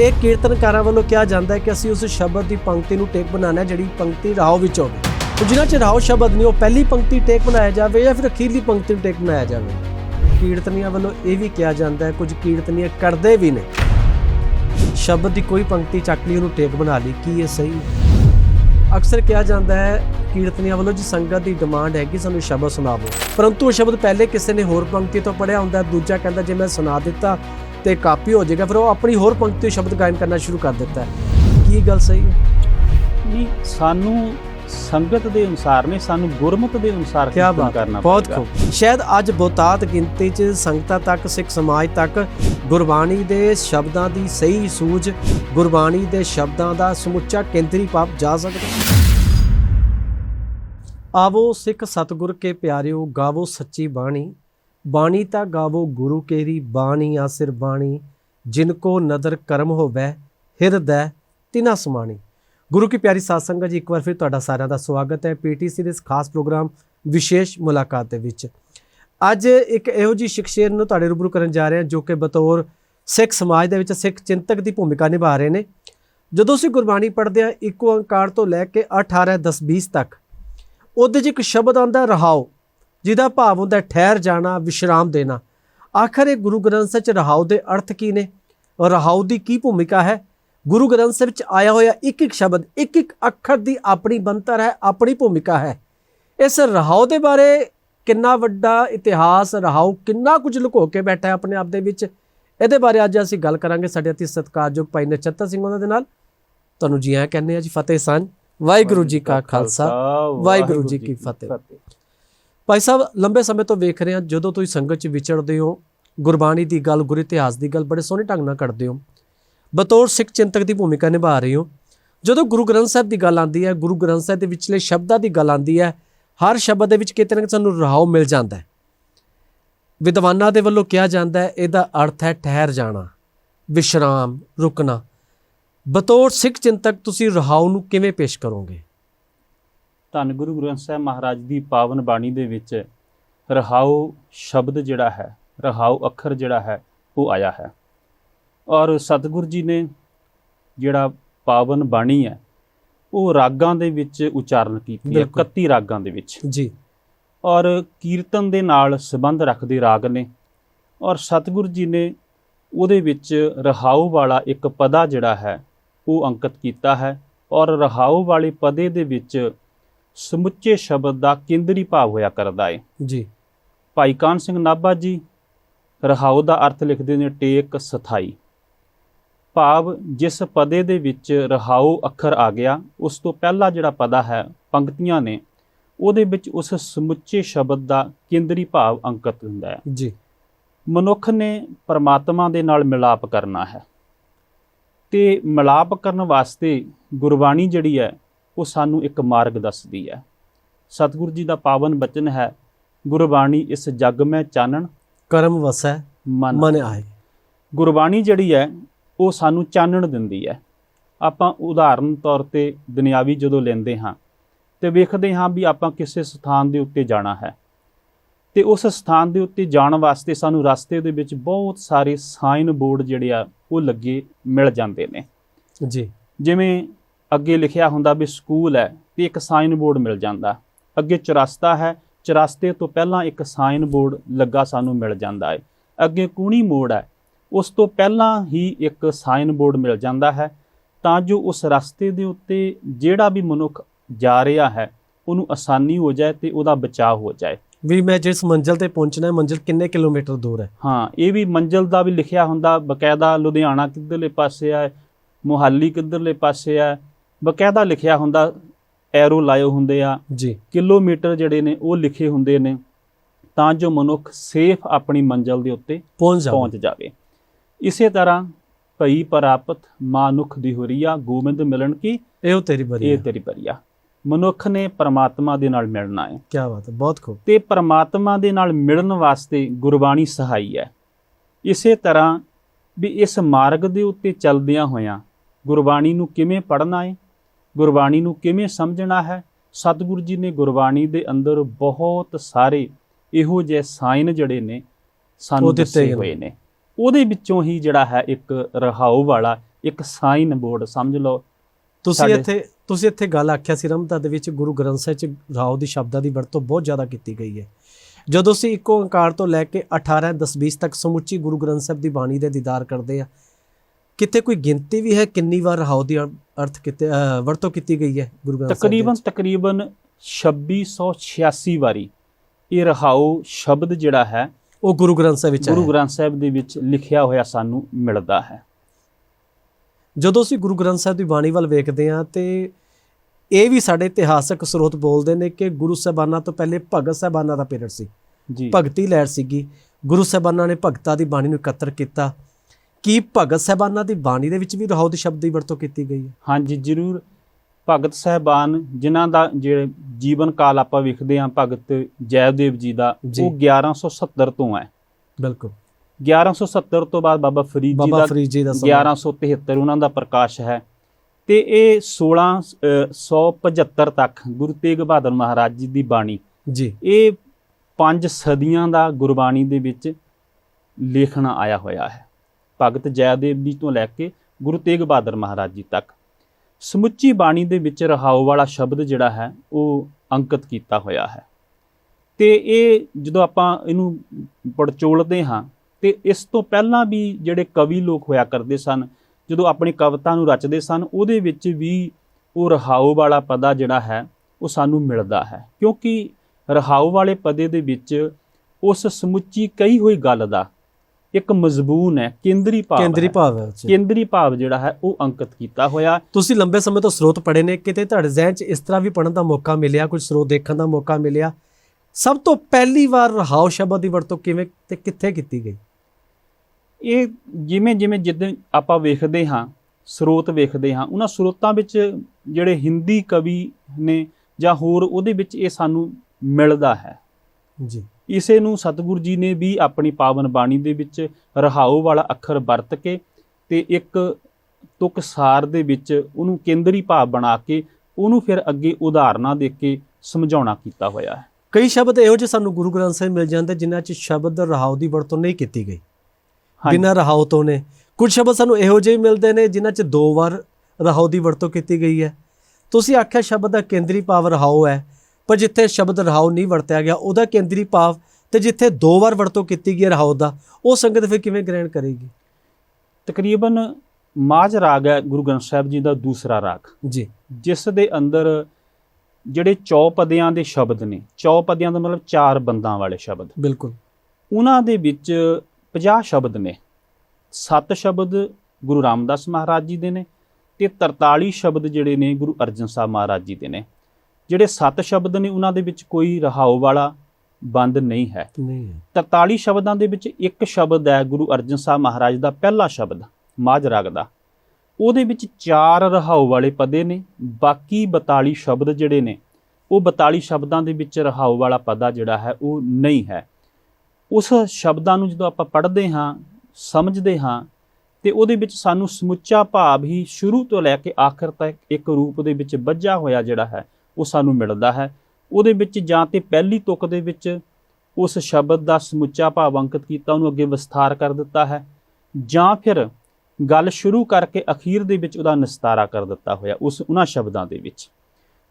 ਇਹ ਕੀਰਤਨਕਾਰਾਂ ਵੱਲੋਂ ਕਿਹਾ ਜਾਂਦਾ ਹੈ ਕਿ ਅਸੀਂ ਉਸ ਸ਼ਬਦ ਦੀ ਪੰਕਤੀ ਨੂੰ ਟੇਕ ਬਣਾਉਣਾ ਹੈ, ਜਿਹੜੀ ਪੰਕਤੀ ਰਾਹੋ ਵਿੱਚ ਹੋਵੇ ਤੇ ਜਿਨ੍ਹਾਂ ਚ ਰਾਹੋ ਸ਼ਬਦ ਨਹੀਂ, ਉਹ ਪਹਿਲੀ ਪੰਕਤੀ ਟੇਕ ਬਣਾਇਆ ਜਾਵੇ ਜਾਂ ਫਿਰ ਅਖੀਰਲੀ ਪੰਕਤੀ ਨੂੰ ਟੇਕ ਬਣਾਇਆ ਜਾਵੇ। ਕੀਰਤਨੀਆਂ ਵੱਲੋਂ ਇਹ ਵੀ ਕਿਹਾ ਜਾਂਦਾ ਹੈ, ਕੁਝ ਕੀਰਤਨੀਆਂ ਕਰਦੇ ਵੀ ਨੇ। ਸ਼ਬਦ ਦੀ ਕੋਈ ਪੰਕਤੀ ਚੱਕ ਲਈ, ਉਹਨੂੰ ਟੇਕ ਬਣਾ ਲਈ, ਕੀ ਇਹ ਸਹੀ? ਅਕਸਰ ਕਿਹਾ ਜਾਂਦਾ ਹੈ, ਕੀਰਤਨੀਆਂ ਵੱਲੋਂ ਜੀ ਸੰਗਤ ਦੀ ਡਿਮਾਂਡ ਹੈ ਕਿ ਸਾਨੂੰ ਸ਼ਬਦ ਸੁਣਾਵੋ। ਪਰੰਤੂ ਉਹ ਸ਼ਬਦ ਪਹਿਲੇ ਕਿਸੇ ਨੇ ਹੋਰ ਪੰਕਤੀ ਤੋਂ ਪੜਿਆ ਹੁੰਦਾ ਦੂਜਾ ਕਹਿੰਦਾ, ਜੇ ਮੈਂ ਸੁਣਾ ਦਿੱਤਾ ਤੇ ਕਾਪੀ ਹੋ ਜਾਏਗਾ ਫਿਰ ਉਹ ਆਪਣੀ ਹੋਰ ਪੰਕਤੀ ਸ਼ਬਦ ਗਾਇਨ ਕਰਨਾ ਸ਼ੁਰੂ ਕਰ ਦਿੱਤਾ ਹੈ। ਕੀ ਗੱਲ ਸਹੀ ਹੈ? ਨਹੀਂ ਸਾਨੂੰ ਸੰਗਤ ਦੇ ਅਨੁਸਾਰ ਨੇ ਸਾਨੂੰ ਗੁਰਮਤ ਦੇ ਅਨੁਸਾਰ ਕੀਰਤਨ ਕਰਨਾ ਬਹੁਤ। ਖੂਬ। ਸ਼ਾਇਦ ਅੱਜ ਬਹੁਤਾਤ ਗਿਣਤੀ 'ਚ ਸੰਗਤਾਂ ਤੱਕ ਸਿੱਖ ਸਮਾਜ ਤੱਕ ਗੁਰਬਾਣੀ ਦੇ ਸ਼ਬਦਾਂ ਦੀ ਸਹੀ ਸੂਝ ਗੁਰਬਾਣੀ ਦੇ ਸ਼ਬਦਾਂ ਦਾ ਸਮੁੱਚਾ ਕੇਂਦਰੀ ਭਾਵ ਜਾ ਸਕਦਾ ਆਵੋ ਸਿੱਖ ਸਤਿਗੁਰ ਕੇ ਪਿਆਰਿਓ ਗਾਵੋ ਸੱਚੀ ਬਾਣੀ। ਬਾਣੀ ਤਾਂ ਗਾਵੋ ਗੁਰੂ ਕੇਰੀ, ਬਾਣੀ ਆਸਿਰ ਬਾਣੀ। ਜਿਨ ਕੋ ਨਦਰ ਕਰਮ ਹੋਵੇ, ਹਿਰਦੈ ਤਿਨਾ ਸਮਾਣੀ। ਗੁਰੂ ਕੀ ਪਿਆਰੀ ਸਾਧ ਸੰਗਤ ਜੀ, ਇੱਕ ਵਾਰ ਫਿਰ ਤੁਹਾਡਾ ਸਾਰਿਆਂ ਦਾ ਸਵਾਗਤ ਹੈ ਪੀਟੀਸੀ ਦੇ ਇਸ ਖਾਸ ਪ੍ਰੋਗਰਾਮ ਵਿਸ਼ੇਸ਼ ਮੁਲਾਕਾਤ ਦੇ ਵਿੱਚ। ਅੱਜ ਇੱਕ ਇਹੋ ਜੀ ਸ਼ਖਸੀਅਤ ਨੂੰ ਤੁਹਾਡੇ ਰੂਬਰੂ ਕਰਨ ਜਾ ਰਹੇ ਹਾਂ, ਜੋ ਕਿ ਬਤੌਰ ਸਿੱਖ ਸਮਾਜ ਦੇ ਵਿੱਚ ਸਿੱਖ ਚਿੰਤਕ ਦੀ ਭੂਮਿਕਾ ਨਿਭਾ ਰਹੇ ਨੇ। ਜਦੋਂ ਅਸੀਂ ਗੁਰਬਾਣੀ ਪੜ੍ਹਦੇ ਹਾਂ, ਇੱਕ ਓੰਕਾਰ ਤੋਂ ਲੈ ਕੇ 18 10 20 ਤੱਕ, ਉਹਦੇ 'ਚ ਇੱਕ ਸ਼ਬਦ ਆਉਂਦਾ ਹੈ ਜਿਹਦਾ ਭਾਵ ਹੁੰਦਾ ਠਹਿਰ ਜਾਣਾ, ਵਿਸ਼ਰਾਮ ਦੇਣਾ। ਆਖਰ ਇਹ ਗੁਰੂ ਗ੍ਰੰਥ ਸਾਹਿਬ 'ਚ ਰਹਾਉ ਦੇ ਅਰਥ ਕੀ ਨੇ? ਔਰ ਰਹਾਉ ਦੀ ਕੀ ਭੂਮਿਕਾ ਹੈ? ਗੁਰੂ ਗ੍ਰੰਥ ਸਾਹਿਬ ਵਿੱਚ ਆਇਆ ਹੋਇਆ ਇੱਕ ਇੱਕ ਸ਼ਬਦ, ਇੱਕ ਇੱਕ ਅੱਖਰ ਦੀ ਆਪਣੀ ਬੰਤਰ ਹੈ, ਆਪਣੀ ਭੂਮਿਕਾ ਹੈ। ਇਸ ਰਹਾਉ ਦੇ ਬਾਰੇ ਕਿੰਨਾ ਵੱਡਾ ਇਤਿਹਾਸ ਰਹਾਉ ਕਿੰਨਾ ਕੁਝ ਲੁਕੋ ਕੇ ਬੈਠਾ ਹੈ ਆਪਣੇ ਆਪ ਦੇ ਵਿੱਚ, ਇਹਦੇ ਬਾਰੇ ਅੱਜ ਅਸੀਂ ਗੱਲ ਕਰਾਂਗੇ ਸਾਡੇ ਅਤੀ ਸਤਿਕਾਰਯੋਗ ਭਾਈ ਨਚੱਤਰ ਸਿੰਘ ਉਹਨਾਂ ਦੇ ਨਾਲ। ਤੁਹਾਨੂੰ ਜੀ ਆਇਆਂ ਕਹਿੰਦੇ ਆ ਜੀ, ਫਤਿਹ ਸਾਂਝ। ਵਾਹਿਗੁਰੂ ਜੀ ਕਾ ਖਾਲਸਾ, ਵਾਹਿਗੁਰੂ ਜੀ ਕੀ ਫਤਿਹ। ਭਾਈ ਸਾਹਿਬ, ਲੰਬੇ ਸਮੇਂ ਤੋਂ ਵੇਖ ਰਹੇ ਹਾਂ, ਜਦੋਂ ਤੁਸੀਂ ਸੰਗਤ 'ਚ ਵਿਚਰਦੇ ਹੋ, ਗੁਰਬਾਣੀ ਦੀ ਗੱਲ, ਗੁਰ ਇਤਿਹਾਸ ਦੀ ਗੱਲ ਬੜੇ ਸੋਹਣੇ ਢੰਗ ਨਾਲ ਕਰਦੇ ਹੋ, ਬਤੌਰ ਸਿੱਖ ਚਿੰਤਕ ਦੀ ਭੂਮਿਕਾ ਨਿਭਾ ਰਹੇ ਹੋ। ਜਦੋਂ ਗੁਰੂ ਗ੍ਰੰਥ ਸਾਹਿਬ ਦੀ ਗੱਲ ਆਉਂਦੀ ਹੈ, ਗੁਰੂ ਗ੍ਰੰਥ ਸਾਹਿਬ ਦੇ ਵਿਚਲੇ ਸ਼ਬਦਾਂ ਦੀ ਗੱਲ ਆਉਂਦੀ ਹੈ, ਹਰ ਸ਼ਬਦ ਦੇ ਵਿੱਚ ਕਿਤੇ ਨਾ ਕਿਤੇ ਸਾਨੂੰ ਰਹਾਉ ਮਿਲ ਜਾਂਦਾ ਹੈ। ਵਿਦਵਾਨਾਂ ਦੇ ਵੱਲੋਂ ਕਿਹਾ ਜਾਂਦਾ ਹੈ, ਇਹਦਾ ਅਰਥ ਹੈ ਠਹਿਰ ਜਾਣਾ, ਵਿਸ਼ਰਾਮ, ਰੁਕਣਾ। ਬਤੌਰ ਸਿੱਖ ਚਿੰਤਕ, ਤੁਸੀਂ ਰਹਾਉ ਨੂੰ ਕਿਵੇਂ ਪੇਸ਼ ਕਰੋਗੇ? ਧੰਨ ਗੁਰੂ ਗ੍ਰੰਥ ਸਾਹਿਬ ਮਹਾਰਾਜ ਦੀ ਪਾਵਨ ਬਾਣੀ ਦੇ ਵਿੱਚ ਰਹਾਉ ਸ਼ਬਦ ਜਿਹੜਾ ਹੈ ਰਹਾਉ ਅੱਖਰ ਜਿਹੜਾ ਹੈ ਉਹ ਆਇਆ ਹੈ। ਔਰ ਸਤਿਗੁਰੂ ਜੀ ਨੇ ਜਿਹੜਾ ਪਾਵਨ ਬਾਣੀ ਹੈ ਉਹ ਰਾਗਾਂ ਦੇ ਵਿੱਚ ਉਚਾਰਨ ਕੀਤੀ ਹੈ ਬਿਲਕੁਲ। 31 ਰਾਗਾਂ ਦੇ ਵਿੱਚ। ਜੀ। ਔਰ ਕੀਰਤਨ ਦੇ ਨਾਲ ਸੰਬੰਧ ਰੱਖਦੇ ਰਾਗ ਨੇ। ਔਰ ਸਤਿਗੁਰੂ ਜੀ ਨੇ ਉਹਦੇ ਵਿੱਚ ਰਹਾਉ ਵਾਲਾ ਇੱਕ ਪਦਾ ਜਿਹੜਾ ਹੈ ਉਹ ਅੰਕਿਤ ਕੀਤਾ ਹੈ। ਔਰ ਰਹਾਉ ਵਾਲੇ ਪਦੇ ਦੇ ਵਿੱਚ ਸਮੁੱਚੇ ਸ਼ਬਦ ਦਾ ਕੇਂਦਰੀ ਭਾਵ ਹੋਇਆ ਕਰਦਾ ਹੈ ਜੀ। ਭਾਈ ਕਾਨ ਸਿੰਘ ਨਾਭਾ ਜੀ ਰਹਾਉ ਦਾ ਅਰਥ ਲਿਖਦੇ ਨੇ ਟੇਕ ਸਥਾਈ। ਭਾਵ ਜਿਸ ਪਦੇ ਦੇ ਵਿੱਚ ਰਹਾਉ ਅੱਖਰ ਆ ਗਿਆ ਉਸ ਤੋਂ ਪਹਿਲਾ ਜਿਹੜਾ ਪਦਾ ਹੈ ਪੰਕਤੀਆਂ ਨੇ ਉਹਦੇ ਵਿੱਚ ਉਸ ਸਮੁੱਚੇ ਸ਼ਬਦ ਦਾ ਕੇਂਦਰੀ ਭਾਵ ਅੰਕਿਤ ਹੁੰਦਾ ਹੈ। ਜੀ। ਮਨੁੱਖ ਨੇ ਪਰਮਾਤਮਾ ਦੇ ਨਾਲ ਮਿਲਾਪ ਕਰਨਾ ਹੈ। ਤੇ ਮਿਲਾਪ ਕਰਨ ਵਾਸਤੇ ਗੁਰਬਾਣੀ ਜਿਹੜੀ ਹੈ ਉਹ ਸਾਨੂੰ ਇੱਕ ਮਾਰਗ ਦੱਸਦੀ ਹੈ। ਸਤਿਗੁਰੂ ਜੀ ਦਾ ਪਾਵਨ ਬਚਨ ਹੈ ਗੁਰਬਾਣੀ ਇਸ ਜਗ ਮੈਂ ਚਾਨਣ ਕਰਮ ਵਸੈ ਮਨ ਆਏ। ਗੁਰਬਾਣੀ ਜਿਹੜੀ ਹੈ ਉਹ ਸਾਨੂੰ ਚਾਨਣ ਦਿੰਦੀ ਹੈ। ਆਪਾਂ ਉਦਾਹਰਨ ਤੌਰ ਤੇ ਦੁਨਿਆਵੀ ਜਦੋਂ ਲੈਂਦੇ ਹਾਂ ਤੇ ਵੇਖਦੇ ਹਾਂ ਵੀ ਆਪਾਂ ਕਿਸੇ ਸਥਾਨ ਦੇ ਉੱਤੇ ਜਾਣਾ ਹੈ। ਤੇ ਉਸ ਸਥਾਨ ਦੇ ਉੱਤੇ ਜਾਣ ਵਾਸਤੇ ਸਾਨੂੰ ਰਸਤੇ ਦੇ ਵਿੱਚ ਬਹੁਤ ਸਾਰੇ ਸਾਈਨ ਬੋਰਡ ਜਿਹੜੇ ਆ ਉਹ ਲੱਗੇ ਮਿਲ ਜਾਂਦੇ ਨੇ। ਜੀ। ਜਿਵੇਂ ਅੱਗੇ ਲਿਖਿਆ ਹੁੰਦਾ ਵੀ ਸਕੂਲ ਹੈ ਤੇ ਇੱਕ ਸਾਈਨ ਬੋਰਡ ਮਿਲ ਜਾਂਦਾ। ਅੱਗੇ ਚੁਰਸਤਾ ਹੈ ਚੁਰਸਤੇ ਤੋਂ ਪਹਿਲਾਂ ਇੱਕ ਸਾਈਨ ਬੋਰਡ ਲੱਗਾ ਸਾਨੂੰ ਮਿਲ ਜਾਂਦਾ ਹੈ। ਅੱਗੇ ਕੂਣੀ ਮੋੜ ਹੈ ਉਸ ਤੋਂ ਪਹਿਲਾਂ ਹੀ ਇੱਕ ਸਾਈਨ ਬੋਰਡ ਮਿਲ ਜਾਂਦਾ ਹੈ। ਤਾਂ ਜੋ ਉਸ ਰਸਤੇ ਦੇ ਉੱਤੇ ਜਿਹੜਾ ਵੀ ਮਨੁੱਖ ਜਾ ਰਿਹਾ ਹੈ ਉਹਨੂੰ ਆਸਾਨੀ ਹੋ ਜਾਏ ਤੇ ਉਹਦਾ ਬਚਾਅ ਹੋ ਜਾਏ। ਵੀ ਮੈਂ ਜਿਸ ਮੰਜ਼ਲ ਤੇ ਪਹੁੰਚਣਾ ਹੈ ਮੰਜ਼ਿਲ ਕਿੰਨੇ ਕਿਲੋਮੀਟਰ ਦੂਰ ਹੈ? ਹਾਂ ਇਹ ਵੀ ਮੰਜ਼ਲ ਦਾ ਵੀ ਲਿਖਿਆ ਹੁੰਦਾ ਬਕਾਇਦਾ ਲੁਧਿਆਣਾ ਕਿੱਧਰਲੇ ਪਾਸੇ ਆ ਮੁਹਾਲੀ ਕਿੱਧਰਲੇ ਪਾਸੇ ਆ ਬਕਾਇਦਾ ਲਿਖਿਆ ਹੁੰਦਾ ਐਰੋ ਲਾਏ ਹੁੰਦੇ ਆ। ਜੀ। ਕਿਲੋਮੀਟਰ ਜਿਹੜੇ ਨੇ ਉਹ ਲਿਖੇ ਹੁੰਦੇ ਨੇ ਤਾਂ ਜੋ ਮਨੁੱਖ ਸੇਫ ਆਪਣੀ ਮੰਜ਼ਲ ਦੇ ਉੱਤੇ ਪਹੁੰਚ ਜਾਵੇ। ਇਸੇ ਤਰ੍ਹਾਂ ਭਈ ਪ੍ਰਾਪਤ ਮਾਨੁਖ ਦੀ ਹੋਰੀਆ ਗੋਬਿੰਦ ਮਿਲਣ ਕੀ? ਇਹੋ ਤੇਰੀ ਬਰੀ ਇਹ ਤੇਰੀ ਪਰੀਆ ਮਨੁੱਖ ਨੇ ਪਰਮਾਤਮਾ ਦੇ ਨਾਲ ਮਿਲਣਾ ਹੈ। ਕੀ ਬਾਤ ਹੈ ਬਹੁਤ ਖੂਬ। ਤੇ ਪਰਮਾਤਮਾ ਦੇ ਨਾਲ ਮਿਲਣ ਵਾਸਤੇ ਗੁਰਬਾਣੀ ਸਹਾਈ ਹੈ। ਇਸੇ ਤਰ੍ਹਾਂ ਵੀ ਇਸ ਮਾਰਗ ਦੇ ਉੱਤੇ ਚੱਲਦਿਆਂ ਹੋਇਆਂ ਗੁਰਬਾਣੀ ਨੂੰ ਕਿਵੇਂ ਪੜ੍ਹਨਾ ਹੈ? ਗੁਰਬਾਣੀ ਨੂੰ ਕਿਵੇਂ ਸਮਝਣਾ ਹੈ? ਸਤਿਗੁਰੂ ਜੀ ਨੇ ਗੁਰਬਾਣੀ ਦੇ ਅੰਦਰ ਬਹੁਤ ਸਾਰੇ ਇਹੋ ਜਿਹੇ ਸਾਈਨ ਜਿਹੜੇ ਨੇ ਸਾਨੂੰ ਦਿੱਤੇ ਹੋਏ ਨੇ। ਉਹਦੇ ਵਿੱਚੋਂ ਹੀ ਜਿਹੜਾ ਹੈ ਇੱਕ ਰਹਾਉ ਵਾਲਾ ਇੱਕ ਸਾਈਨ ਬੋਰਡ ਸਮਝ ਲਓ। ਤੁਸੀਂ ਇੱਥੇ ਤੁਸੀਂ ਇੱਥੇ ਗੱਲ ਆਖਿਆ ਸੀ ਰਮਤਾ ਦੇ ਵਿੱਚ ਗੁਰੂ ਗ੍ਰੰਥ ਸਾਹਿਬ ਚ ਰਾਓ ਦੀ ਸ਼ਬਦਾਂ ਦੀ ਵਰਤੋਂ ਬਹੁਤ ਜ਼ਿਆਦਾ ਕੀਤੀ ਗਈ ਹੈ। ਜਦੋਂ ਅਸੀਂ ਇੱਕੋ ਓੰਕਾਰ ਤੋਂ ਲੈ ਕੇ 18 10 20 ਤੱਕ ਸਮੁੱਚੀ ਗੁਰੂ ਗ੍ਰੰਥ ਸਾਹਿਬ ਦੀ ਬਾਣੀ ਦੇ ਦੀਦਾਰ ਕਰਦੇ ਆ ਕਿਤੇ ਕੋਈ ਗਿਣਤੀ ਵੀ ਹੈ ਕਿੰਨੀ ਵਾਰ ਰਾਓ ਦੀ ਅਰ- ਅਰਥ ਕਿਤੇ ਵਰਤੋਂ ਕੀਤੀ ਗਈ ਹੈ ਗੁਰੂ ਗ੍ਰੰਥ ਸਾਹਿਬ ਤਕਰੀਬਨ? ਤਕਰੀਬਨ 2686 ਵਾਰੀ ਇਹ ਰਹਾਉ ਸ਼ਬਦ ਜਿਹੜਾ ਹੈ ਉਹ ਗੁਰੂ ਗ੍ਰੰਥ ਸਾਹਿਬ ਵਿੱਚ ਗੁਰੂ। ਗ੍ਰੰਥ ਸਾਹਿਬ ਦੇ ਵਿੱਚ ਲਿਖਿਆ ਹੋਇਆ ਸਾਨੂੰ ਮਿਲਦਾ ਹੈ। ਜਦੋਂ ਅਸੀਂ ਗੁਰੂ ਗ੍ਰੰਥ ਸਾਹਿਬ ਦੀ ਬਾਣੀ ਵੱਲ ਵੇਖਦੇ ਹਾਂ ਤੇ ਇਹ ਵੀ ਸਾਡੇ ਇਤਿਹਾਸਕ ਸਰੋਤ ਬੋਲਦੇ ਨੇ ਕਿ ਗੁਰੂ ਸਾਹਿਬਾਨਾਂ ਤੋਂ ਪਹਿਲੇ ਭਗਤ ਸਾਹਿਬਾਨਾਂ ਦਾ ਪੀਰੀਅਡ ਸੀ। ਜੀ। ਭਗਤੀ ਲਹਿਰ ਸੀਗੀ। ਗੁਰੂ ਸਾਹਿਬਾਨਾਂ ਨੇ ਭਗਤਾਂ ਦੀ ਬਾਣੀ ਨੂੰ ਇਕੱਤਰ ਕੀਤਾ। ਕੀ ਭਗਤ ਸਾਹਿਬਾਨਾਂ ਦੀ ਬਾਣੀ ਦੇ ਵਿੱਚ ਵੀ ਰਹਾਉ ਦੀ ਸ਼ਬਦ ਦੀ ਵਰਤੋਂ ਕੀਤੀ ਗਈ ਹੈ? ਹਾਂਜੀ ਜ਼ਰੂਰ। ਭਗਤ ਸਹਿਬਾਨ ਜਿਨ੍ਹਾਂ ਦਾ ਜਿਹੜੇ ਜੀਵਨ ਕਾਲ ਆਪਾਂ ਵੇਖਦੇ ਹਾਂ ਭਗਤ ਜੈਦੇਵ ਜੀ ਦਾ। ਉਹ 1170 ਤੋਂ ਹੈ। ਬਿਲਕੁਲ। 1170 ਤੋਂ ਬਾਅਦ ਬਾਬਾ ਫਰੀਦ ਜੀ ਦਾ ਫਰੀਦ ਜੀ ਦਾ ਸਮਾਂ। 1173 ਉਹਨਾਂ ਦਾ ਪ੍ਰਕਾਸ਼ ਹੈ। ਤੇ ਇਹ 1675 ਤੱਕ ਗੁਰੂ ਤੇਗ ਬਹਾਦਰ ਮਹਾਰਾਜ ਜੀ ਦੀ ਬਾਣੀ। ਜੀ। ਇਹ ਪੰਜ ਸਦੀਆਂ ਦਾ ਗੁਰਬਾਣੀ ਦੇ ਵਿੱਚ ਲੇਖਣਾ ਆਇਆ ਹੋਇਆ ਹੈ। ਭਗਤ ਜੈਦੇਵ ਜੀ ਤੋਂ ਲੈ ਕੇ ਗੁਰੂ ਤੇਗ ਬਹਾਦਰ ਮਹਾਰਾਜ ਜੀ ਤੱਕ। ਸਮੁੱਚੀ ਬਾਣੀ ਦੇ ਵਿੱਚ ਰਹਾਉ ਵਾਲਾ ਸ਼ਬਦ ਜਿਹੜਾ ਹੈ, ਉਹ ਅੰਕਿਤ ਕੀਤਾ ਹੋਇਆ ਹੈ। ਤੇ ਇਹ ਜਦੋਂ ਆਪਾਂ ਇਹਨੂੰ ਪੜਚੋਲਦੇ ਹਾਂ, ਤੇ ਇਸ ਤੋਂ ਪਹਿਲਾਂ ਵੀ ਜਿਹੜੇ ਕਵੀ ਲੋਕ ਹੋਇਆ ਕਰਦੇ ਸਨ, ਜਦੋਂ ਆਪਣੀ ਕਵਿਤਾ ਨੂੰ ਰਚਦੇ ਸਨ, ਉਹਦੇ ਵਿੱਚ ਵੀ ਉਹ ਰਹਾਉ ਵਾਲਾ ਪਦਾ ਜਿਹੜਾ ਹੈ, ਉਹ ਸਾਨੂੰ ਮਿਲਦਾ ਹੈ। ਕਿਉਂਕਿ ਰਹਾਉ ਵਾਲੇ ਪਦੇ ਦੇ ਵਿੱਚ ਉਸ ਸਮੁੱਚੀ ਕਹੀ ਹੋਈ ਗੱਲ ਦਾ ਇੱਕ ਮਜ਼ਬੂਨ ਹੈ ਕੇਂਦਰੀ ਭਾਵ ਕੇਂਦਰੀ। ਭਾਵ ਹੈ। ਕੇਂਦਰੀ ਭਾਵ ਜਿਹੜਾ ਹੈ ਉਹ ਅੰਕਿਤ ਕੀਤਾ ਹੋਇਆ। ਤੁਸੀਂ ਲੰਬੇ ਸਮੇਂ ਤੋਂ ਸਰੋਤ ਪੜ੍ਹੇ ਨੇ ਕਿਤੇ ਤੁਹਾਡੇ ਜ਼ਿਹਨ 'ਚ ਇਸ ਤਰ੍ਹਾਂ ਵੀ ਪੜਨ ਦਾ ਮੌਕਾ ਮਿਲਿਆ ਕੁਝ ਸਰੋਤ ਦੇਖਣ ਦਾ ਮੌਕਾ ਮਿਲਿਆ। ਸਭ ਤੋਂ ਪਹਿਲੀ ਵਾਰ ਰਹਾਉ ਸ਼ਬਦ ਦੀ ਵਰਤੋਂ ਕਿਵੇਂ ਤੇ ਕਿੱਥੇ ਕੀਤੀ ਗਈ? ਇਹ ਜਿਵੇਂ ਜਿਵੇਂ ਜਿੱਦਾਂ ਆਪਾਂ ਵੇਖਦੇ ਹਾਂ ਸਰੋਤ ਵੇਖਦੇ ਹਾਂ ਉਹਨਾਂ ਸਰੋਤਾਂ ਵਿੱਚ ਜਿਹੜੇ ਹਿੰਦੀ ਕਵੀ ਨੇ ਜਾਂ ਹੋਰ ਉਹਦੇ ਵਿੱਚ ਇਹ ਸਾਨੂੰ ਮਿਲਦਾ ਹੈ। ਜੀ। ਇਸੇ ਨੂੰ ਸਤਿਗੁਰੂ ਜੀ ਨੇ ਵੀ ਆਪਣੀ ਪਾਵਨ ਬਾਣੀ ਦੇ ਵਿੱਚ ਰਹਾਉ ਵਾਲਾ ਅੱਖਰ ਵਰਤ ਕੇ ਤੇ ਇੱਕ ਤੁਕ ਸਾਰ ਦੇ ਵਿੱਚ ਉਹਨੂੰ ਕੇਂਦਰੀ ਭਾਵ ਬਣਾ ਕੇ ਉਹਨੂੰ ਫਿਰ ਅੱਗੇ ਉਦਾਹਰਨਾਂ ਦੇ ਕੇ ਸਮਝਾਉਣਾ ਕੀਤਾ ਹੋਇਆ ਹੈ। ਕਈ ਸ਼ਬਦ ਇਹੋ ਜਿਹੇ ਸਾਨੂੰ ਗੁਰੂ ਗ੍ਰੰਥ ਸਾਹਿਬ ਮਿਲ ਜਾਂਦੇ ਜਿਨ੍ਹਾਂ 'ਚ ਸ਼ਬਦ ਰਹਾਉ ਦੀ ਵਰਤੋਂ ਨਹੀਂ ਕੀਤੀ ਗਈ। ਬਿਨਾਂ ਰਹਾਉ ਤੋਂ ਨੇ। ਕੁਝ ਸ਼ਬਦ ਸਾਨੂੰ ਇਹੋ ਜਿਹੇ ਮਿਲਦੇ ਨੇ ਜਿਨ੍ਹਾਂ 'ਚ ਦੋ ਵਾਰ ਰਹਾਉ ਦੀ ਵਰਤੋਂ ਕੀਤੀ ਗਈ ਹੈ। ਤੁਸੀਂ ਆਖਿਆ ਸ਼ਬਦ ਦਾ ਕੇਂਦਰੀ ਭਾਵ ਰਹਾਉ ਹੈ। ਪਰ ਜਿੱਥੇ ਸ਼ਬਦ ਰਹਾਉ ਨਹੀਂ ਵਰਤਿਆ ਗਿਆ ਉਹਦਾ ਕੇਂਦਰੀ ਭਾਵ ਤੇ ਜਿੱਥੇ ਦੋ ਵਾਰ ਵਰਤੋਂ ਕੀਤੀ ਗਈ ਰਹਾਉ ਦਾ ਉਹ ਸੰਗਤ ਫਿਰ ਕਿਵੇਂ ਗ੍ਰਹਿਣ ਕਰੇਗੀ? ਤਕਰੀਬਨ ਮਾਝ ਰਾਗ ਹੈ ਗੁਰੂ ਗ੍ਰੰਥ ਸਾਹਿਬ ਜੀ ਦਾ ਦੂਸਰਾ ਰਾਗ। ਜੀ। ਜਿਸ ਦੇ ਅੰਦਰ ਜਿਹੜੇ ਚੌਪਦਿਆਂ ਦੇ ਸ਼ਬਦ ਨੇ ਚੌਪਦਿਆਂ ਦਾ ਮਤਲਬ ਚਾਰ ਬੰਦਾਂ ਵਾਲੇ ਸ਼ਬਦ। ਬਿਲਕੁਲ। ਉਹਨਾਂ ਦੇ ਵਿੱਚ 50 ਸ਼ਬਦ ਨੇ। 7 ਸ਼ਬਦ ਗੁਰੂ ਰਾਮਦਾਸ ਮਹਾਰਾਜ ਜੀ ਦੇ ਨੇ ਤੇ 43 ਸ਼ਬਦ ਜਿਹੜੇ ਨੇ ਗੁਰੂ ਅਰਜਨ ਸਾਹਿਬ ਮਹਾਰਾਜ ਜੀ ਦੇ ਨੇ। ਜਿਹੜੇ 7 ਸ਼ਬਦ ਨੇ ਉਹਨਾਂ ਦੇ ਵਿੱਚ ਕੋਈ ਰਹਾਉ ਵਾਲਾ ਬੰਦ ਨਹੀਂ ਹੈ। ਨਹੀਂ ਹੈ। 43 ਸ਼ਬਦਾਂ ਦੇ ਵਿੱਚ ਇੱਕ ਸ਼ਬਦ ਹੈ ਗੁਰੂ ਅਰਜਨ ਸਾਹਿਬ ਮਹਾਰਾਜ ਦਾ ਪਹਿਲਾ ਸ਼ਬਦ ਮਾਝ ਰਾਗ ਦਾ। ਉਹਦੇ ਵਿੱਚ ਚਾਰ ਰਹਾਉ ਵਾਲੇ ਪਦੇ ਨੇ ਬਾਕੀ 42 ਸ਼ਬਦ ਜਿਹੜੇ ਨੇ ਉਹ 42 ਸ਼ਬਦਾਂ ਦੇ ਵਿੱਚ ਰਹਾਉ ਵਾਲਾ ਪਦਾ ਜਿਹੜਾ ਹੈ ਉਹ ਨਹੀਂ ਹੈ। ਉਸ ਸ਼ਬਦਾਂ ਨੂੰ ਜਦੋਂ ਆਪਾਂ ਪੜ੍ਹਦੇ ਹਾਂ ਸਮਝਦੇ ਹਾਂ ਤੇ ਉਹਦੇ ਵਿੱਚ ਸਾਨੂੰ ਸਮੁੱਚਾ ਭਾਵ ਹੀ ਸ਼ੁਰੂ ਤੋਂ ਲੈ ਕੇ ਆਖਰ ਤੱਕ ਇੱਕ ਰੂਪ ਦੇ ਵਿੱਚ ਬੱਝਾ ਹੋਇਆ ਜਿਹੜਾ ਹੈ ਉਹ ਸਾਨੂੰ ਮਿਲਦਾ ਹੈ। ਉਹਦੇ ਵਿੱਚ ਜਾਂ ਤੇ ਪਹਿਲੀ ਤੁਕ ਦੇ ਵਿੱਚ ਉਸ ਸ਼ਬਦ ਦਾ ਸਮੁੱਚਾ ਭਾਵ ਅੰਕਿਤ ਕੀਤਾ ਉਹਨੂੰ ਅੱਗੇ ਵਿਸਥਾਰ ਕਰ ਦਿੱਤਾ ਹੈ। ਜਾਂ ਫਿਰ ਗੱਲ ਸ਼ੁਰੂ ਕਰਕੇ ਅਖੀਰ ਦੇ ਵਿੱਚ ਉਹਦਾ ਨਿਸਤਾਰਾ ਕਰ ਦਿੱਤਾ ਹੋਇਆ ਉਸ ਉਹਨਾਂ ਸ਼ਬਦਾਂ ਦੇ ਵਿੱਚ।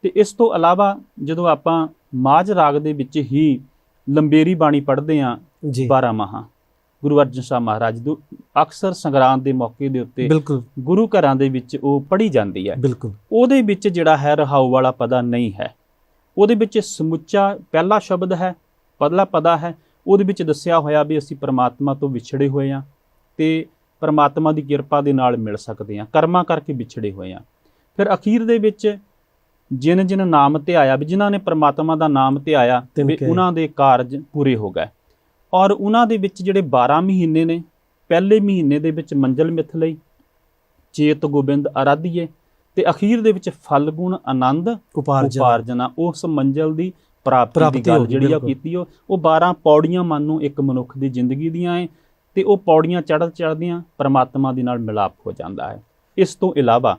ਤੇ ਇਸ ਤੋਂ ਇਲਾਵਾ ਜਦੋਂ ਆਪਾਂ ਮਾਝ ਰਾਗ ਦੇ ਵਿੱਚ ਹੀ ਲੰਬੇਰੀ ਬਾਣੀ ਪੜ੍ਹਦੇ ਜੀ। 12 ਮਹਾ ਗੁਰੂ ਅਰਜਨ ਸਾਹਿਬ ਮਹਾਰਾਜ ਦੀ ਅਕਸਰ ਸੰਗਰਾਂਦ ਦੇ ਮੌਕੇ ਦੇ ਉੱਤੇ ਬਿਲਕੁਲ। ਗੁਰੂ ਘਰਾਂ ਦੇ ਵਿੱਚ ਉਹ ਪੜ੍ਹੀ ਜਾਂਦੀ ਹੈ। ਬਿਲਕੁਲ। ਉਹਦੇ ਵਿੱਚ ਜਿਹੜਾ ਹੈ ਰਹਾਉ ਵਾਲਾ ਪਦਾ ਨਹੀਂ ਹੈ। ਉਹਦੇ ਵਿੱਚ ਸਮੁੱਚਾ ਪਹਿਲਾ ਸ਼ਬਦ ਹੈ ਪਹਿਲਾ ਪਦਾ ਹੈ। ਉਹਦੇ ਵਿੱਚ ਦੱਸਿਆ ਹੋਇਆ ਵੀ ਅਸੀਂ ਪ੍ਰਮਾਤਮਾ ਤੋਂ ਵਿਛੜੇ ਹੋਏ ਹਾਂ ਤੇ ਪ੍ਰਮਾਤਮਾ ਦੀ ਕਿਰਪਾ ਦੇ ਨਾਲ ਮਿਲ ਸਕਦੇ ਹਾਂ ਕਰਮਾਂ ਕਰਕੇ ਵਿਛੜੇ ਹੋਏ ਹਾਂ। ਫਿਰ ਅਖੀਰ ਦੇ ਵਿੱਚ ਜਿਨ ਜਿਨ ਨਾਮ ਤੇ ਆਇਆ ਵੀ ਜਿਨ੍ਹਾਂ ਨੇ ਪ੍ਰਮਾਤਮਾ ਦਾ ਨਾਮ ਤੇ ਆਇਆ ਕੇ। ਉਹਨਾਂ ਦੇ ਕਾਰਜ ਪੂਰੇ ਹੋ ਗਏ। ਔਰ ਉਹਨਾਂ ਦੇ ਵਿੱਚ ਜਿਹੜੇ 12 ਮਹੀਨੇ ਨੇ ਪਹਿਲੇ ਮਹੀਨੇ ਦੇ ਵਿੱਚ ਮੰਜ਼ਲ ਮਿੱਥ ਲਈ ਚੇਤ ਗੋਬਿੰਦ ਆਰਾਧੀਏ ਤੇ ਅਖੀਰ ਦੇ ਵਿੱਚ ਫਲਗੁਣ ਆਨੰਦ ਉਪਾਰਜਨ ਉਪਾਰਜਨਾ ਉਸ ਮੰਜ਼ਲ ਦੀ ਪ੍ਰਾਪਤੀ ਦੀ ਗੱਲ ਜਿਹੜੀ ਆ। ਕੀਤੀ ਉਹ ਉਹ 12 ਪੌੜੀਆਂ ਮੰਨ ਨੂੰ ਇੱਕ ਮਨੁੱਖ ਦੀ ਜ਼ਿੰਦਗੀ ਦੀਆਂ ਏ ਤੇ ਉਹ ਪੌੜੀਆਂ ਚੜ੍ਹਦ ਚੜ੍ਹਦੀਆਂ ਪ੍ਰਮਾਤਮਾ ਦੇ ਨਾਲ ਮਿਲਾਪ ਹੋ ਜਾਂਦਾ ਹੈ ਇਸ ਤੋਂ ਇਲਾਵਾ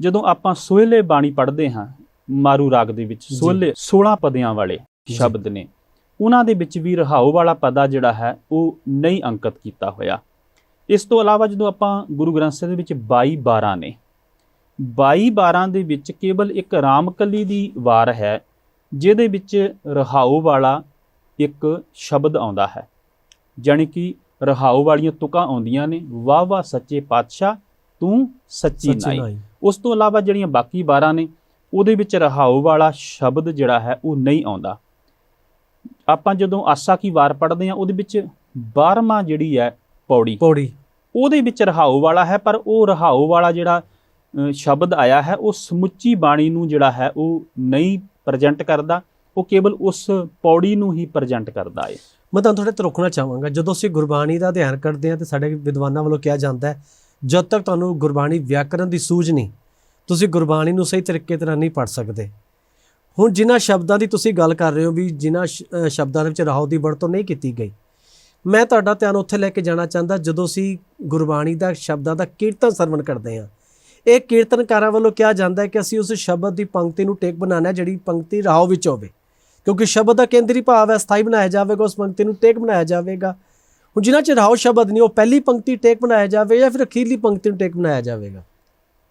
ਜਦੋਂ ਆਪਾਂ ਸੋਹਲੇ ਬਾਣੀ ਪੜ੍ਹਦੇ ਹਾਂ ਮਾਰੂ ਰਾਗ ਦੇ ਵਿੱਚ। ਸੋਹਲੇ 16 ਪਦਿਆਂ ਵਾਲੇ। ਸ਼ਬਦ ਨੇ ਉਹਨਾਂ ਦੇ ਵਿੱਚ ਵੀ ਰਹਾਉ ਵਾਲਾ ਪਦਾ ਜਿਹੜਾ ਹੈ ਉਹ ਨਹੀਂ ਅੰਕਿਤ ਕੀਤਾ ਹੋਇਆ। ਇਸ ਤੋਂ ਇਲਾਵਾ ਜਦੋਂ ਆਪਾਂ ਗੁਰੂ ਗ੍ਰੰਥ ਸਾਹਿਬ ਦੇ ਵਿੱਚ 22 12 ਨੇ 22 12 ਦੇ ਵਿੱਚ ਕੇਵਲ ਇੱਕ ਰਾਮਕਲੀ ਦੀ ਵਾਰ ਹੈ ਜਿਹਦੇ ਵਿੱਚ ਰਹਾਉ ਵਾਲਾ ਇੱਕ ਸ਼ਬਦ ਆਉਂਦਾ ਹੈ। ਜਾਣੀ ਕਿ ਰਹਾਉ ਵਾਲੀਆਂ ਤੁਕਾਂ ਆਉਂਦੀਆਂ ਨੇ ਵਾਹ ਵਾਹ ਸੱਚੇ ਪਾਤਸ਼ਾਹ ਤੂੰ ਸੱਚੀ ਨਾਈ। ਉਸ ਤੋਂ ਇਲਾਵਾ ਜਿਹੜੀਆਂ ਬਾਕੀ 12 ਨੇ ਉਹਦੇ ਵਿੱਚ ਰਹਾਉ ਵਾਲਾ ਸ਼ਬਦ ਜਿਹੜਾ ਹੈ ਉਹ ਨਹੀਂ ਆਉਂਦਾ। ਆਪਾਂ ਜਦੋਂ ਆਸਾ ਕੀ ਵਾਰ ਪੜ੍ਹਦੇ ਹਾਂ ਉਹਦੇ ਵਿੱਚ 12ਵਾਂ ਜਿਹੜੀ ਹੈ ਪੌੜੀ। ਪੌੜੀ। ਉਹਦੇ ਵਿੱਚ ਰਹਾਉ ਵਾਲਾ ਹੈ ਪਰ ਉਹ ਰਹਾਉ ਵਾਲਾ ਜਿਹੜਾ ਸ਼ਬਦ ਆਇਆ ਹੈ ਉਹ ਸਮੁੱਚੀ ਬਾਣੀ ਨੂੰ ਜਿਹੜਾ ਹੈ ਉਹ ਨਹੀਂ ਪ੍ਰੈਜ਼ੈਂਟ ਕਰਦਾ। ਉਹ ਕੇਵਲ ਉਸ ਪੌੜੀ ਨੂੰ ਹੀ ਪ੍ਰੈਜ਼ੈਂਟ ਕਰਦਾ ਹੈ। ਮੈਂ ਤੁਹਾਨੂੰ ਥੋੜੇ ਤੇ ਰੋਕਣਾ ਚਾਹਾਂਗਾ। ਜਦੋਂ ਅਸੀਂ ਗੁਰਬਾਣੀ ਦਾ ਅਧਿਐਨ ਕਰਦੇ ਹਾਂ ਤੇ ਸਾਡੇ ਵਿਦਵਾਨਾਂ ਵੱਲੋਂ ਕਿਹਾ ਜਾਂਦਾ ਹੈ ਜਦ ਤੱਕ ਤੁਹਾਨੂੰ ਗੁਰਬਾਣੀ ਵਿਆਕਰਨ ਦੀ ਸੂਝ ਨਹੀਂ ਤੁਸੀਂ ਗੁਰਬਾਣੀ ਨੂੰ ਸਹੀ ਤਰੀਕੇ ਤਰ੍ਹਾਂ ਨਹੀਂ ਪੜ੍ਹ ਸਕਦੇ। ਹੁਣ ਜਿਨ੍ਹਾਂ ਸ਼ਬਦਾਂ ਦੀ ਤੁਸੀਂ ਗੱਲ ਕਰ ਰਹੇ ਹੋ ਵੀ ਜਿਨ੍ਹਾਂ ਸ਼- ਸ਼ਬਦਾਂ ਦੇ ਵਿੱਚ ਰਾਹੋ ਦੀ ਵਰਤੋਂ ਨਹੀਂ ਕੀਤੀ ਗਈ, ਮੈਂ ਤੁਹਾਡਾ ਧਿਆਨ ਉੱਥੇ ਲੈ ਕੇ ਜਾਣਾ ਚਾਹੁੰਦਾ ਜਦੋਂ ਅਸੀਂ ਗੁਰਬਾਣੀ ਦਾ ਸ਼ਬਦਾਂ ਦਾ ਕੀਰਤਨ ਸਰਵਣ ਕਰਦੇ ਹਾਂ। ਇਹ ਕੀਰਤਨਕਾਰਾਂ ਵੱਲੋਂ ਕਿਹਾ ਜਾਂਦਾ ਹੈ ਕਿ ਅਸੀਂ ਉਸ ਸ਼ਬਦ ਦੀ ਪੰਕਤੀ ਨੂੰ ਟੇਕ ਬਣਾਉਣਾ ਜਿਹੜੀ ਪੰਕਤੀ ਰਾਹੋ ਵਿੱਚ ਹੋਵੇ, ਕਿਉਂਕਿ ਸ਼ਬਦ ਦਾ ਕੇਂਦਰੀ ਭਾਵ ਹੈ, ਸਥਾਈ ਬਣਾਇਆ ਜਾਵੇਗਾ, ਉਸ ਪੰਕਤੀ ਨੂੰ ਟੇਕ ਬਣਾਇਆ ਜਾਵੇਗਾ। ਹੁਣ ਜਿਨ੍ਹਾਂ ਚ ਰਾਹੋ ਸ਼ਬਦ ਨਹੀਂ, ਉਹ ਪਹਿਲੀ ਪੰਕਤੀ ਟੇਕ ਬਣਾਇਆ ਜਾਵੇ ਜਾਂ ਫਿਰ ਅਖੀਰਲੀ ਪੰਕਤੀ ਨੂੰ ਟੇਕ ਬਣਾਇਆ ਜਾਵੇਗਾ?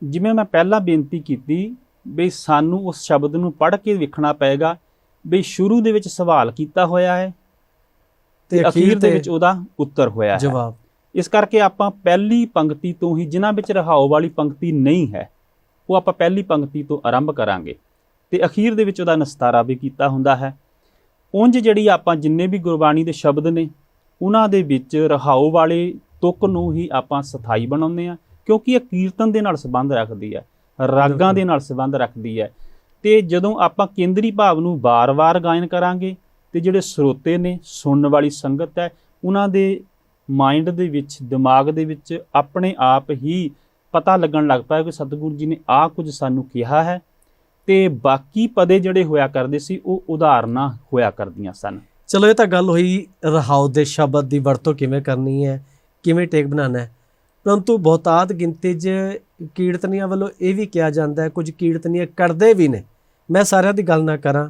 ਜਿਵੇਂ ਮੈਂ ਪਹਿਲਾਂ ਬੇਨਤੀ ਕੀਤੀ ਵੀ ਸਾਨੂੰ ਉਸ ਸ਼ਬਦ ਨੂੰ ਪੜ੍ਹ ਕੇ ਵੇਖਣਾ ਪਏਗਾ ਵੀ ਸ਼ੁਰੂ ਦੇ ਵਿੱਚ ਸਵਾਲ ਕੀਤਾ ਹੋਇਆ ਹੈ ਤੇ ਅਖੀਰ ਦੇ ਵਿੱਚ ਉਹਦਾ ਉੱਤਰ ਹੋਇਆ ਹੈ। ਜਵਾਬ। ਇਸ ਕਰਕੇ ਆਪਾਂ ਪਹਿਲੀ ਪੰਕਤੀ ਤੋਂ ਹੀ ਜਿਨ੍ਹਾਂ ਵਿੱਚ ਰਹਾਉ ਵਾਲੀ ਪੰਕਤੀ ਨਹੀਂ ਹੈ ਉਹ ਆਪਾਂ ਪਹਿਲੀ ਪੰਕਤੀ ਤੋਂ ਆਰੰਭ ਕਰਾਂਗੇ। ਤੇ ਅਖੀਰ ਦੇ ਵਿੱਚ ਉਹਦਾ ਨਿਸਤਾਰਾ ਵੀ ਕੀਤਾ ਹੁੰਦਾ ਹੈ। ਉਂਝ ਜਿਹੜੀ ਆਪਾਂ ਜਿੰਨੇ ਵੀ ਗੁਰਬਾਣੀ ਦੇ ਸ਼ਬਦ ਨੇ ਉਹਨਾਂ ਦੇ ਵਿੱਚ ਰਹਾਉ ਵਾਲੇ ਤੁਕ ਨੂੰ ਹੀ ਆਪਾਂ ਸਥਾਈ ਬਣਾਉਂਦੇ ਆ ਕਿਉਂਕਿ ਇਹ ਕੀਰਤਨ ਦੇ ਨਾਲ ਸੰਬੰਧ ਰੱਖਦੀ ਹੈ। ਰਾਗਾਂ ਦੇ ਨਾਲ ਸੰਬੰਧ ਰੱਖਦੀ ਹੈ। ਤੇ ਜਦੋਂ ਆਪਾਂ ਕੇਂਦਰੀ ਭਾਵ ਨੂੰ ਵਾਰ-ਵਾਰ ਗਾਇਨ ਕਰਾਂਗੇ ਤੇ ਜਿਹੜੇ ਸਰੋਤੇ ਨੇ ਸੁਣਨ ਵਾਲੀ ਸੰਗਤ ਹੈ ਉਹਨਾਂ ਦੇ ਮਾਈਂਡ ਦੇ ਵਿੱਚ ਦਿਮਾਗ ਦੇ ਵਿੱਚ ਆਪਣੇ ਆਪ ਹੀ ਪਤਾ ਲੱਗਣ ਲੱਗ ਪਿਆ ਕਿ ਸਤਿਗੁਰੂ ਜੀ ਨੇ ਆਹ ਕੁਝ ਸਾਨੂੰ ਕਿਹਾ ਹੈ ਤੇ ਬਾਕੀ ਪਦੇ ਜਿਹੜੇ ਹੋਇਆ ਕਰਦੇ ਸੀ ਉਹ ਉਦਾਹਰਨਾਂ ਹੋਇਆ ਕਰਦੀਆਂ ਸਨ। ਚਲੋ ਇਹ ਤਾਂ ਗੱਲ ਹੋਈ ਰਹਾਉ ਦੇ ਸ਼ਬਦ ਦੀ ਵਰਤੋਂ ਕਿਵੇਂ ਕਰਨੀ ਹੈ ਕਿਵੇਂ ਟੇਕ ਬਣਾਉਣਾ ਹੈ। ਪਰੰਤੂ ਬਹੁਤਾਤ ਗਿਣਤੀ 'ਚ ਕੀਰਤਨੀਆਂ ਵੱਲੋਂ ਇਹ ਵੀ ਕਿਹਾ ਜਾਂਦਾ ਹੈ ਕੁਝ ਕੀਰਤਨੀਆਂ ਕਰਦੇ ਵੀ ਨੇ। ਮੈਂ ਸਾਰਿਆਂ ਦੀ ਗੱਲ ਨਾ ਕਰਾਂ।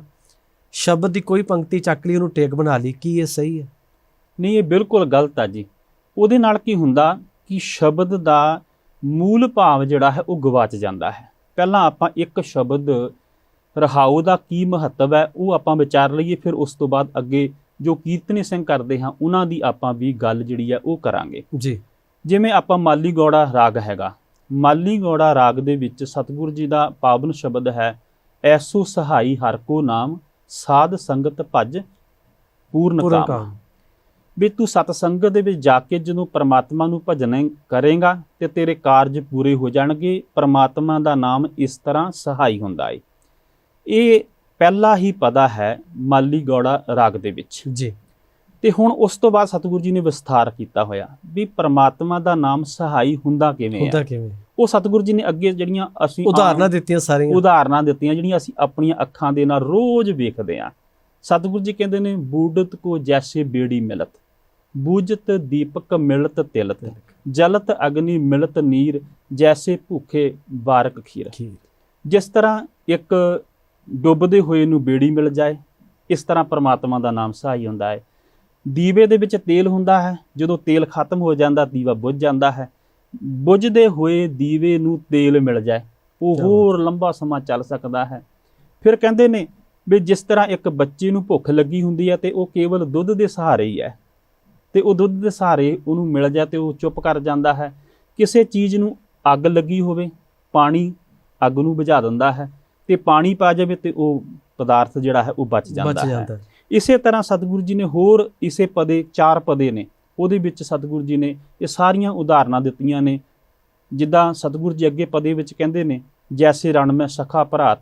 ਸ਼ਬਦ ਦੀ ਕੋਈ ਪੰਕਤੀ ਚੱਕ ਲਈ ਉਹਨੂੰ ਟੇਕ ਬਣਾ ਲਈ ਕੀ ਇਹ ਸਹੀ ਹੈ? ਨਹੀਂ ਇਹ ਬਿਲਕੁਲ ਗਲਤ ਆ ਜੀ। ਉਹਦੇ ਨਾਲ ਕੀ ਹੁੰਦਾ ਕਿ ਸ਼ਬਦ ਦਾ ਮੂਲ ਭਾਵ ਜਿਹੜਾ ਹੈ ਉਹ ਗਵਾਚ ਜਾਂਦਾ ਹੈ। ਪਹਿਲਾਂ ਆਪਾਂ ਇੱਕ ਸ਼ਬਦ ਰਹਾਉ ਦਾ ਕੀ ਮਹੱਤਵ ਹੈ ਉਹ ਆਪਾਂ ਵਿਚਾਰ ਲਈਏ ਫਿਰ ਉਸ ਤੋਂ ਬਾਅਦ ਅੱਗੇ ਜੋ ਕੀਰਤਨੀ ਸਿੰਘ ਕਰਦੇ ਹਾਂ ਉਹਨਾਂ ਦੀ ਆਪਾਂ ਵੀ ਗੱਲ ਜਿਹੜੀ ਹੈ ਉਹ ਕਰਾਂਗੇ। ਜੀ। ਜਿਵੇਂ ਆਪਾਂ ਮਾਲੀ ਗੌੜਾ ਰਾਗ ਹੈਗਾ ਮਾਲੀ ਗੌੜਾ ਰਾਗ ਦੇ ਵਿੱਚ ਸਤਿਗੁਰੂ ਜੀ ਦਾ ਪਾਵਨ ਸ਼ਬਦ ਹੈ ਐਸੋ ਸਹਾਈ ਹਰ ਕੋ ਨਾਮ ਸਾਧ ਸੰਗਤ ਭਜ ਪੂਰਨ ਕਾਮ। ਕਾਮ। ਵੀ ਤੂੰ ਸਤ ਸੰਗਤ ਦੇ ਵਿੱਚ ਜਾ ਕੇ ਜਦੋਂ ਪਰਮਾਤਮਾ ਨੂੰ ਭਜਨ ਕਰੇਗਾ ਤੇ ਤੇਰੇ ਕਾਰਜ ਪੂਰੇ ਹੋ ਜਾਣਗੇ ਪਰਮਾਤਮਾ ਦਾ ਨਾਮ ਇਸ ਤਰ੍ਹਾਂ ਸਹਾਈ ਹੁੰਦਾ ਏ। ਇਹ ਪਹਿਲਾ ਹੀ ਪਦਾ ਹੈ ਮਾਲੀ ਗੌੜਾ ਰਾਗ ਦੇ ਵਿੱਚ। ਜੀ। ਤੇ ਹੁਣ ਉਸ ਤੋਂ ਬਾਅਦ ਸਤਿਗੁਰੂ ਜੀ ਨੇ ਵਿਸਥਾਰ ਕੀਤਾ ਹੋਇਆ ਵੀ ਪਰਮਾਤਮਾ ਦਾ ਨਾਮ ਸਹਾਈ ਹੁੰਦਾ ਕਿਵੇਂ ਹੁੰਦਾ ਕਿਵੇਂ? ਉਹ ਸਤਿਗੁਰੂ ਜੀ ਨੇ ਅੱਗੇ ਜਿਹੜੀਆਂ ਅਸੀਂ ਉਦਾਹਰਨਾਂ ਦਿੱਤੀਆਂ ਸਾਰੀਆਂ। ਉਦਾਹਰਨਾਂ ਦਿੱਤੀਆਂ ਜਿਹੜੀਆਂ ਅਸੀਂ ਆਪਣੀਆਂ ਅੱਖਾਂ ਦੇ ਨਾਲ ਰੋਜ਼ ਵੇਖਦੇ ਆਂ ਸਤਿਗੁਰੂ ਜੀ ਕਹਿੰਦੇ ਨੇ ਬੂਡਤ ਕੋ ਜੈਸੇ ਬੇੜੀ ਮਿਲਤ ਬੂਝਤ ਦੀਪਕ ਮਿਲਤ ਤਿਲਤ ਜਲਤ ਅਗਨੀ ਮਿਲਤ ਨੀਰ ਜੈਸੇ ਭੁੱਖੇ ਬਾਰਕ ਖੀਰ। ਜਿਸ ਤਰ੍ਹਾਂ ਇੱਕ ਡੁੱਬਦੇ ਹੋਏ ਨੂੰ ਬੇੜੀ ਮਿਲ ਜਾਏ ਇਸ ਤਰ੍ਹਾਂ ਪ੍ਰਮਾਤਮਾ ਦਾ ਨਾਮ ਸਹਾਈ ਹੁੰਦਾ ਹੈ। ਦੀਵੇ ਦੇ ਵਿੱਚ ਤੇਲ ਹੁੰਦਾ ਹੈ। ਜਦੋਂ ਤੇਲ ਖਤਮ ਹੋ ਜਾਂਦਾ ਦੀਵਾ ਬੁੱਝ ਜਾਂਦਾ ਹੈ। ਬੁੱਝਦੇ ਹੋਏ ਦੀਵੇ ਨੂੰ ਤੇਲ ਮਿਲ ਜਾਏ। ਉਹ ਹੋਰ ਲੰਬਾ ਸਮਾਂ ਚੱਲ ਸਕਦਾ ਹੈ। ਫਿਰ ਕਹਿੰਦੇ ਨੇ ਵੀ ਜਿਸ ਤਰ੍ਹਾਂ ਇੱਕ ਬੱਚੇ ਨੂੰ ਭੁੱਖ ਲੱਗੀ ਹੁੰਦੀ ਹੈ ਤੇ ਉਹ ਕੇਵਲ ਦੁੱਧ ਦੇ ਸਹਾਰੇ ਹੀ ਹੈ। ਤੇ ਉਹ ਦੁੱਧ ਦੇ ਸਹਾਰੇ ਉਹਨੂੰ ਮਿਲ ਜਾਏ ਤੇ ਉਹ ਚੁੱਪ ਕਰ ਜਾਂਦਾ ਹੈ। ਕਿਸੇ ਚੀਜ਼ ਨੂੰ ਅੱਗ ਲੱਗੀ ਹੋਵੇ ਪਾਣੀ ਅੱਗ ਨੂੰ ਬੁਝਾ ਦਿੰਦਾ ਹੈ ਤੇ ਪਾਣੀ ਪਾ ਜਾਵੇ ਤੇ ਉਹ ਪਦਾਰਥ ਜਿਹੜਾ ਹੈ ਉਹ ਬਚ ਜਾਂਦਾ ਹੈ। ਇਸੇ ਤਰ੍ਹਾਂ ਸਤਿਗੁਰੂ ਜੀ ਨੇ ਹੋਰ ਇਸੇ ਪਦੇ ਚਾਰ ਪਦੇ ਨੇ। ਉਹਦੇ ਵਿੱਚ ਸਤਿਗੁਰੂ ਜੀ ਨੇ ਇਹ ਸਾਰੀਆਂ ਉਦਾਹਰਨਾਂ ਦਿੱਤੀਆਂ ਨੇ। ਜਿੱਦਾਂ ਸਤਿਗੁਰੂ ਜੀ ਅੱਗੇ ਪਦੇ ਵਿੱਚ ਕਹਿੰਦੇ ਨੇ ਜੈਸੇ ਰਣ ਮੈਂ ਸਖਾ ਭਰਾਤ